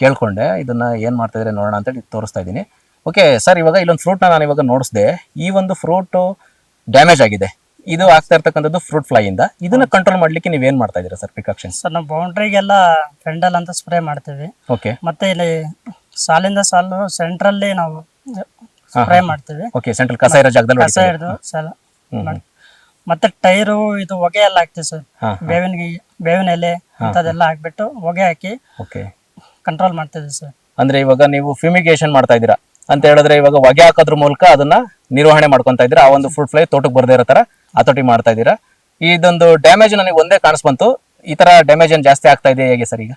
ಕೇಳ್ಕೊಂಡೆ. ಇದನ್ನ ಏನು ಮಾಡ್ತಾ ಇದ್ದಾರೆ ನೋಡೋಣ ಅಂತೇಳಿ ತೋರಿಸ್ತಾ ಇದ್ದೀನಿ. ಓಕೆ ಸರ್ ಇವಾಗ ಇಲ್ಲೊಂದು ಫ್ರೂಟ್ನ ನಾನು ಇವಾಗ ನೋಡಿಸ್ದೆ. ಈ ಒಂದು ಫ್ರೂಟು ಡ್ಯಾಮೇಜ್ ಆಗಿದೆ. ಇದು ಆಗ್ತಾ ಇರ್ತಕ್ಕಂಥದ್ದು ಫ್ರೂಟ್ ಫ್ಲೈ ಇಂದ. ಇದನ್ನ ಕಂಟ್ರೋಲ್ ಮಾಡ್ಲಿಕ್ಕೆ ನೀವೇನ್ ಮಾಡ್ತಾ ಇದೀರಾ ಸರ್ ಪ್ರಿಕಾಕ್ಷನ್ ಸರ್ ನಾವು ಬೌಂಡ್ರಿಗೆಲ್ಲ ಫೆಂಡಲ್ ಅಂತ ಸ್ಪ್ರೇ ಮಾಡ್ತೀವಿ. ಓಕೆ ಮತ್ತೆ ಇಲ್ಲಿ ಸಾಲಿಂದ ಸಾಲು ಸೆಂಟ್ರಲ್ಲಿ ನಾವು ಸ್ಪ್ರೇ ಮಾಡ್ತೀವಿ. ಓಕೆ ಸೆಂಟ್ರಲ್ ಕಸ ಇರೋ ಜಾಗದಲ್ಲಿ ಕಸ ಹೊಡಿತೀರಾ? ಹಿಡಿದು ಸಲ ಮತ್ತೆ ಟೈರು ಇದು ಹೊಗೆ ಎಲ್ಲ ಹಾಕ್ತಿವಿ ಸರ್. ಹಾ ಬೇವಿನ ಗಿ- ಬೇವಿನ ಎಲೆ ಅಂತದೆಲ್ಲ ಹಾಕ್ಬಿಟ್ಟು ಹೊಗೆ ಹಾಕಿ ಓಕೆ ಕಂಟ್ರೋಲ್ ಮಾಡ್ತಿದ್ವಿ ಸರ್. ಅಂದ್ರೆ ಇವಾಗ ನೀವು ಫ್ಯೂಮಿಗೇಷನ್ ಮಾಡ್ತಾ ಇದ್ದೀರಾ? ಅಂತ ಹೇಳಿದ್ರೆ ಇವಾಗ ಹೊಗೆ ಹಾಕೋದ್ರ ಮೂಲಕ ಅದನ್ನ ನಿರ್ವಹಣೆ ಮಾಡ್ಕೊಂತ ಇದ್ದೀರಾ? ಆ ಒಂದು ಫ್ರೂಟ್ ಫ್ಲೈ ತೋಟಕ್ಕೆ ಬರದೇ ಇರೋ ತರ? ಹತೋಟಿ ಮಾಡ್ತಾ ಇದ್ದೀರಾ? ಇದೊಂದು ಡ್ಯಾಮೇಜ್ ನನಗೆ ಒಂದೇ ಕಾಣಿಸ್ಬಂತು ಈ ತರ ಡ್ಯಾಮೇಜ್ ಏನ್ ಜಾಸ್ತಿ ಆಗ್ತಾ ಇದೆ ಹೇಗೆ ಸರ್ ಈಗ?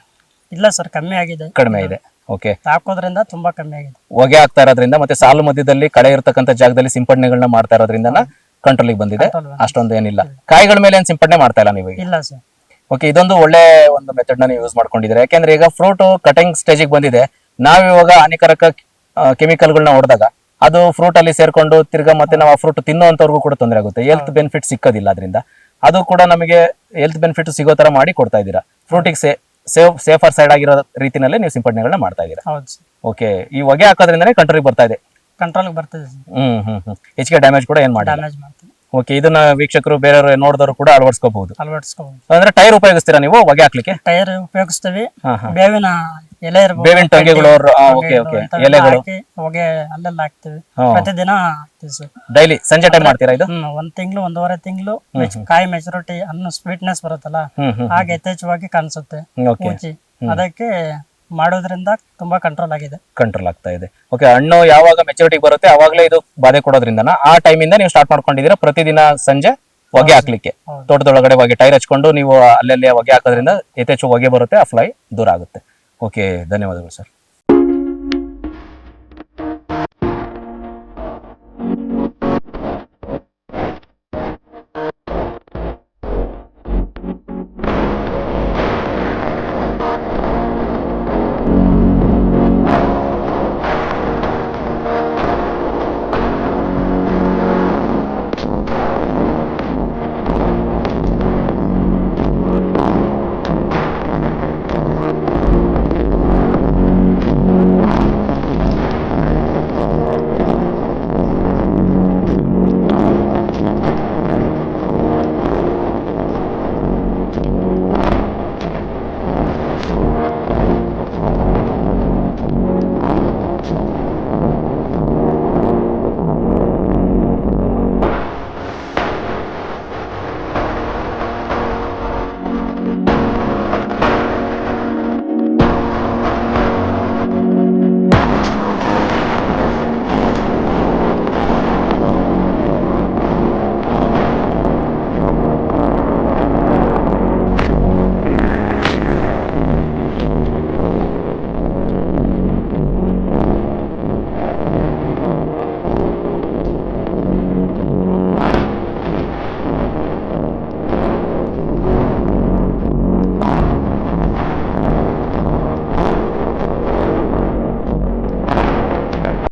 ಇಲ್ಲ ಸರ್ ಕಮ್ಮಿ ಆಗಿದೆ. ಕಡಿಮೆ ಇದೆ. ಓಕೆ ಹಾಕೋದ್ರಿಂದ ತುಂಬಾ ಕಮ್ಮಿ ಆಗಿದೆ. ಹೊಗೆ ಆಗ್ತಾ ಇರೋದ್ರಿಂದ ಮತ್ತೆ ಸಾಲು ಮಧ್ಯದಲ್ಲಿ ಕಳೆ ಇರತಕ್ಕಂತ ಜಾಗದಲ್ಲಿ ಸಿಂಪಡಣೆಗಳನ್ನ ಮಾಡ್ತಾ ಇರೋದ್ರಿಂದ ಕಂಟ್ರೋಲಿಗೆ ಬಂದಿದೆ. ಅಷ್ಟೊಂದು ಏನಿಲ್ಲ. ಕಾಯಿಗಳ ಮೇಲೆ ಏನು ಸಿಂಪಡಣೆ ಮಾಡ್ತಾ ಇಲ್ಲ ನೀವು ಈಗ ಇಲ್ಲ ಸರ್. ಓಕೆ ಇದೊಂದು ಒಳ್ಳೆ ಒಂದು ಮೆಥಡ್ನ ನೀವು ಯೂಸ್ ಮಾಡ್ಕೊಂಡಿದ್ದೀರಾ. ಯಾಕೆಂದ್ರೆ ಈಗ ಫ್ರೂಟ್ ಕಟಿಂಗ್ ಸ್ಟೇಜಿಗೆ ಬಂದಿದೆ. ನಾವು ಇವಾಗ ಹಾನಿಕಾರಕ ಕೆಮಿಕಲ್ಗಳನ್ನ ಹೊಡೆದಾಗ ಅದು ಫ್ರೂಟ್ ಅಲ್ಲಿ ಸೇರ್ಕೊಂಡು ತಿರ್ಗಾ ಮತ್ತೆ ನಾವು ಆ ಫ್ರೂಟ್ ತಿನ್ನುವಂತವ್ರಿಗೂ ಕೂಡ ತೊಂದರೆ ಆಗುತ್ತೆ. ಹೆಲ್ತ್ ಬೆನಿಫಿಟ್ ಸಿಕ್ಕೋದಿಲ್ಲ ಅದರಿಂದ. ಅದು ಕೂಡ ನಮಗೆ ಹೆಲ್ತ್ ಬೆನಿಫಿಟ್ ಸಿಗೋ ತರ ಮಾಡಿ ಕೊಡ್ತಾ ಇದ್ದೀರಾ. ಫ್ರೂಟಿಗೆ ಸೇಫ್ ಸೇಫರ್ ಸೈಡ್ ಆಗಿರೋ ರೀತಿನಲ್ಲಿ ನೀವು ಸಿಂಪಡಣೆಗಳನ್ನ ಮಾಡ್ತಾ ಇದ್ದೀರಾ. ಹೌದು ಓಕೆ ಈ ಹೊಗೆ ಹಾಕೋದ್ರಿಂದನೇ ಕಂಟ್ರೋಲ್ ಬರ್ತಾ ಇದೆ. ಕಂಟ್ರೋಲ್ ಬರ್ತದೆ ಹ್ಮ್ ಹ್ಮ್ ಹ್ಮ್. ಹೆಚ್ಚಿಗೆ ಡ್ಯಾಮೇಜ್ ಕೂಡ ಏನ್ ಮಾಡಿ ಡ್ಯಾಮೇಜ್ ಓಕೆ ಇದನ್ನ ವೀಕ್ಷಕರು ಬೇರೆಯವರು ನೋಡಿದವರು ಕೂಡ ಅಳವಡಿಸ್ಕೋಬಹುದು. ಅಳವಡಿಸ್ಕೋಬಹುದು. ಅಂದ್ರೆ ಟೈರ್ ಉಪಯೋಗಿಸ್ತೀರಾ ನೀವು ಹೊಗೆ ಹಾಕ್ಲಿಕ್ಕೆ? ಟೈರ್ ಉಪಯೋಗಿಸ್ತೀವಿ. ಬೇವಿನ ಎಲೆ ಇರ್ಬೋದು ಬೇವಿನ ಟೊಂಗೆಗಳು ಓಕೆ ಓಕೆ ಇಂಥವೆಲ್ಲ ಎಲೆಗಳು. ಹಾಕಿ ಹೊಗೆ ಅಲ್ಲೆಲ್ಲ ಹಾಕ್ತಿವಿ. ಹ್ಮ್. ಪ್ರತಿದಿನ ಹಾಕ್ತಿವಿ ಸರ್. ಡೈಲಿ ಸಂಜೆ ಟೈಮ್ ಮಾಡ್ತೀರಾ ಇದು? ಹ್ಮ್ ಒಂದ್ ತಿಂಗಳು ಒಂದೂವರೆ ತಿಂಗಳು ಕಾಯಿ ಮೆಚುರಿಟಿ ಅನ್ನೋ ಸ್ವೀಟ್ನೆಸ್ ಬರುತ್ತಲ್ಲ ಹ್ಮ್ ಹ್ಮ್ ಹಾಗೆ ಯಥೇಚ್ಛವಾಗಿ ಕಾಣಿಸುತ್ತೆ ಓಕೆ. ಪೂಚಿ ಅದಕ್ಕೆ ಮಾಡೋದ್ರಿಂದ ತುಂಬಾ ಕಂಟ್ರೋಲ್ ಆಗಿದೆ. ಕಂಟ್ರೋಲ್ ಆಗ್ತಾ ಇದೆ. ಓಕೆ ಹಣ್ಣು ಯಾವಾಗ ಮೆಚುರಿಟಿ ಬರುತ್ತೆ ಅವಾಗಲೇ ಇದು ಬಾಧೆ ಕೊಡೋದ್ರಿಂದ ಆ ಟೈಮಿಂದ ನೀವು ಸ್ಟಾರ್ಟ್ ಮಾಡ್ಕೊಂಡಿದ್ದೀರಾ ಪ್ರತಿದಿನ ಸಂಜೆ ಹೊಗೆ ಹಾಕ್ಲಿಕ್ಕೆ. ಹೌದು. ತೋಟದೊಳಗಡೆ ಹೊಗೆ ಟೈರ್ ಹಚ್ಕೊಂಡು ನೀವು ಅಲ್ಲಲ್ಲಿ ಹೊಗೆ ಹಾಕೋದ್ರಿಂದ ಯಥೇಚ್ಛ ಹೊಗೆ ಬರುತ್ತೆ ಆ ಫ್ಲೈ ದೂರ ಆಗುತ್ತೆ. ಓಕೆ ಧನ್ಯವಾದಗಳು ಸರ್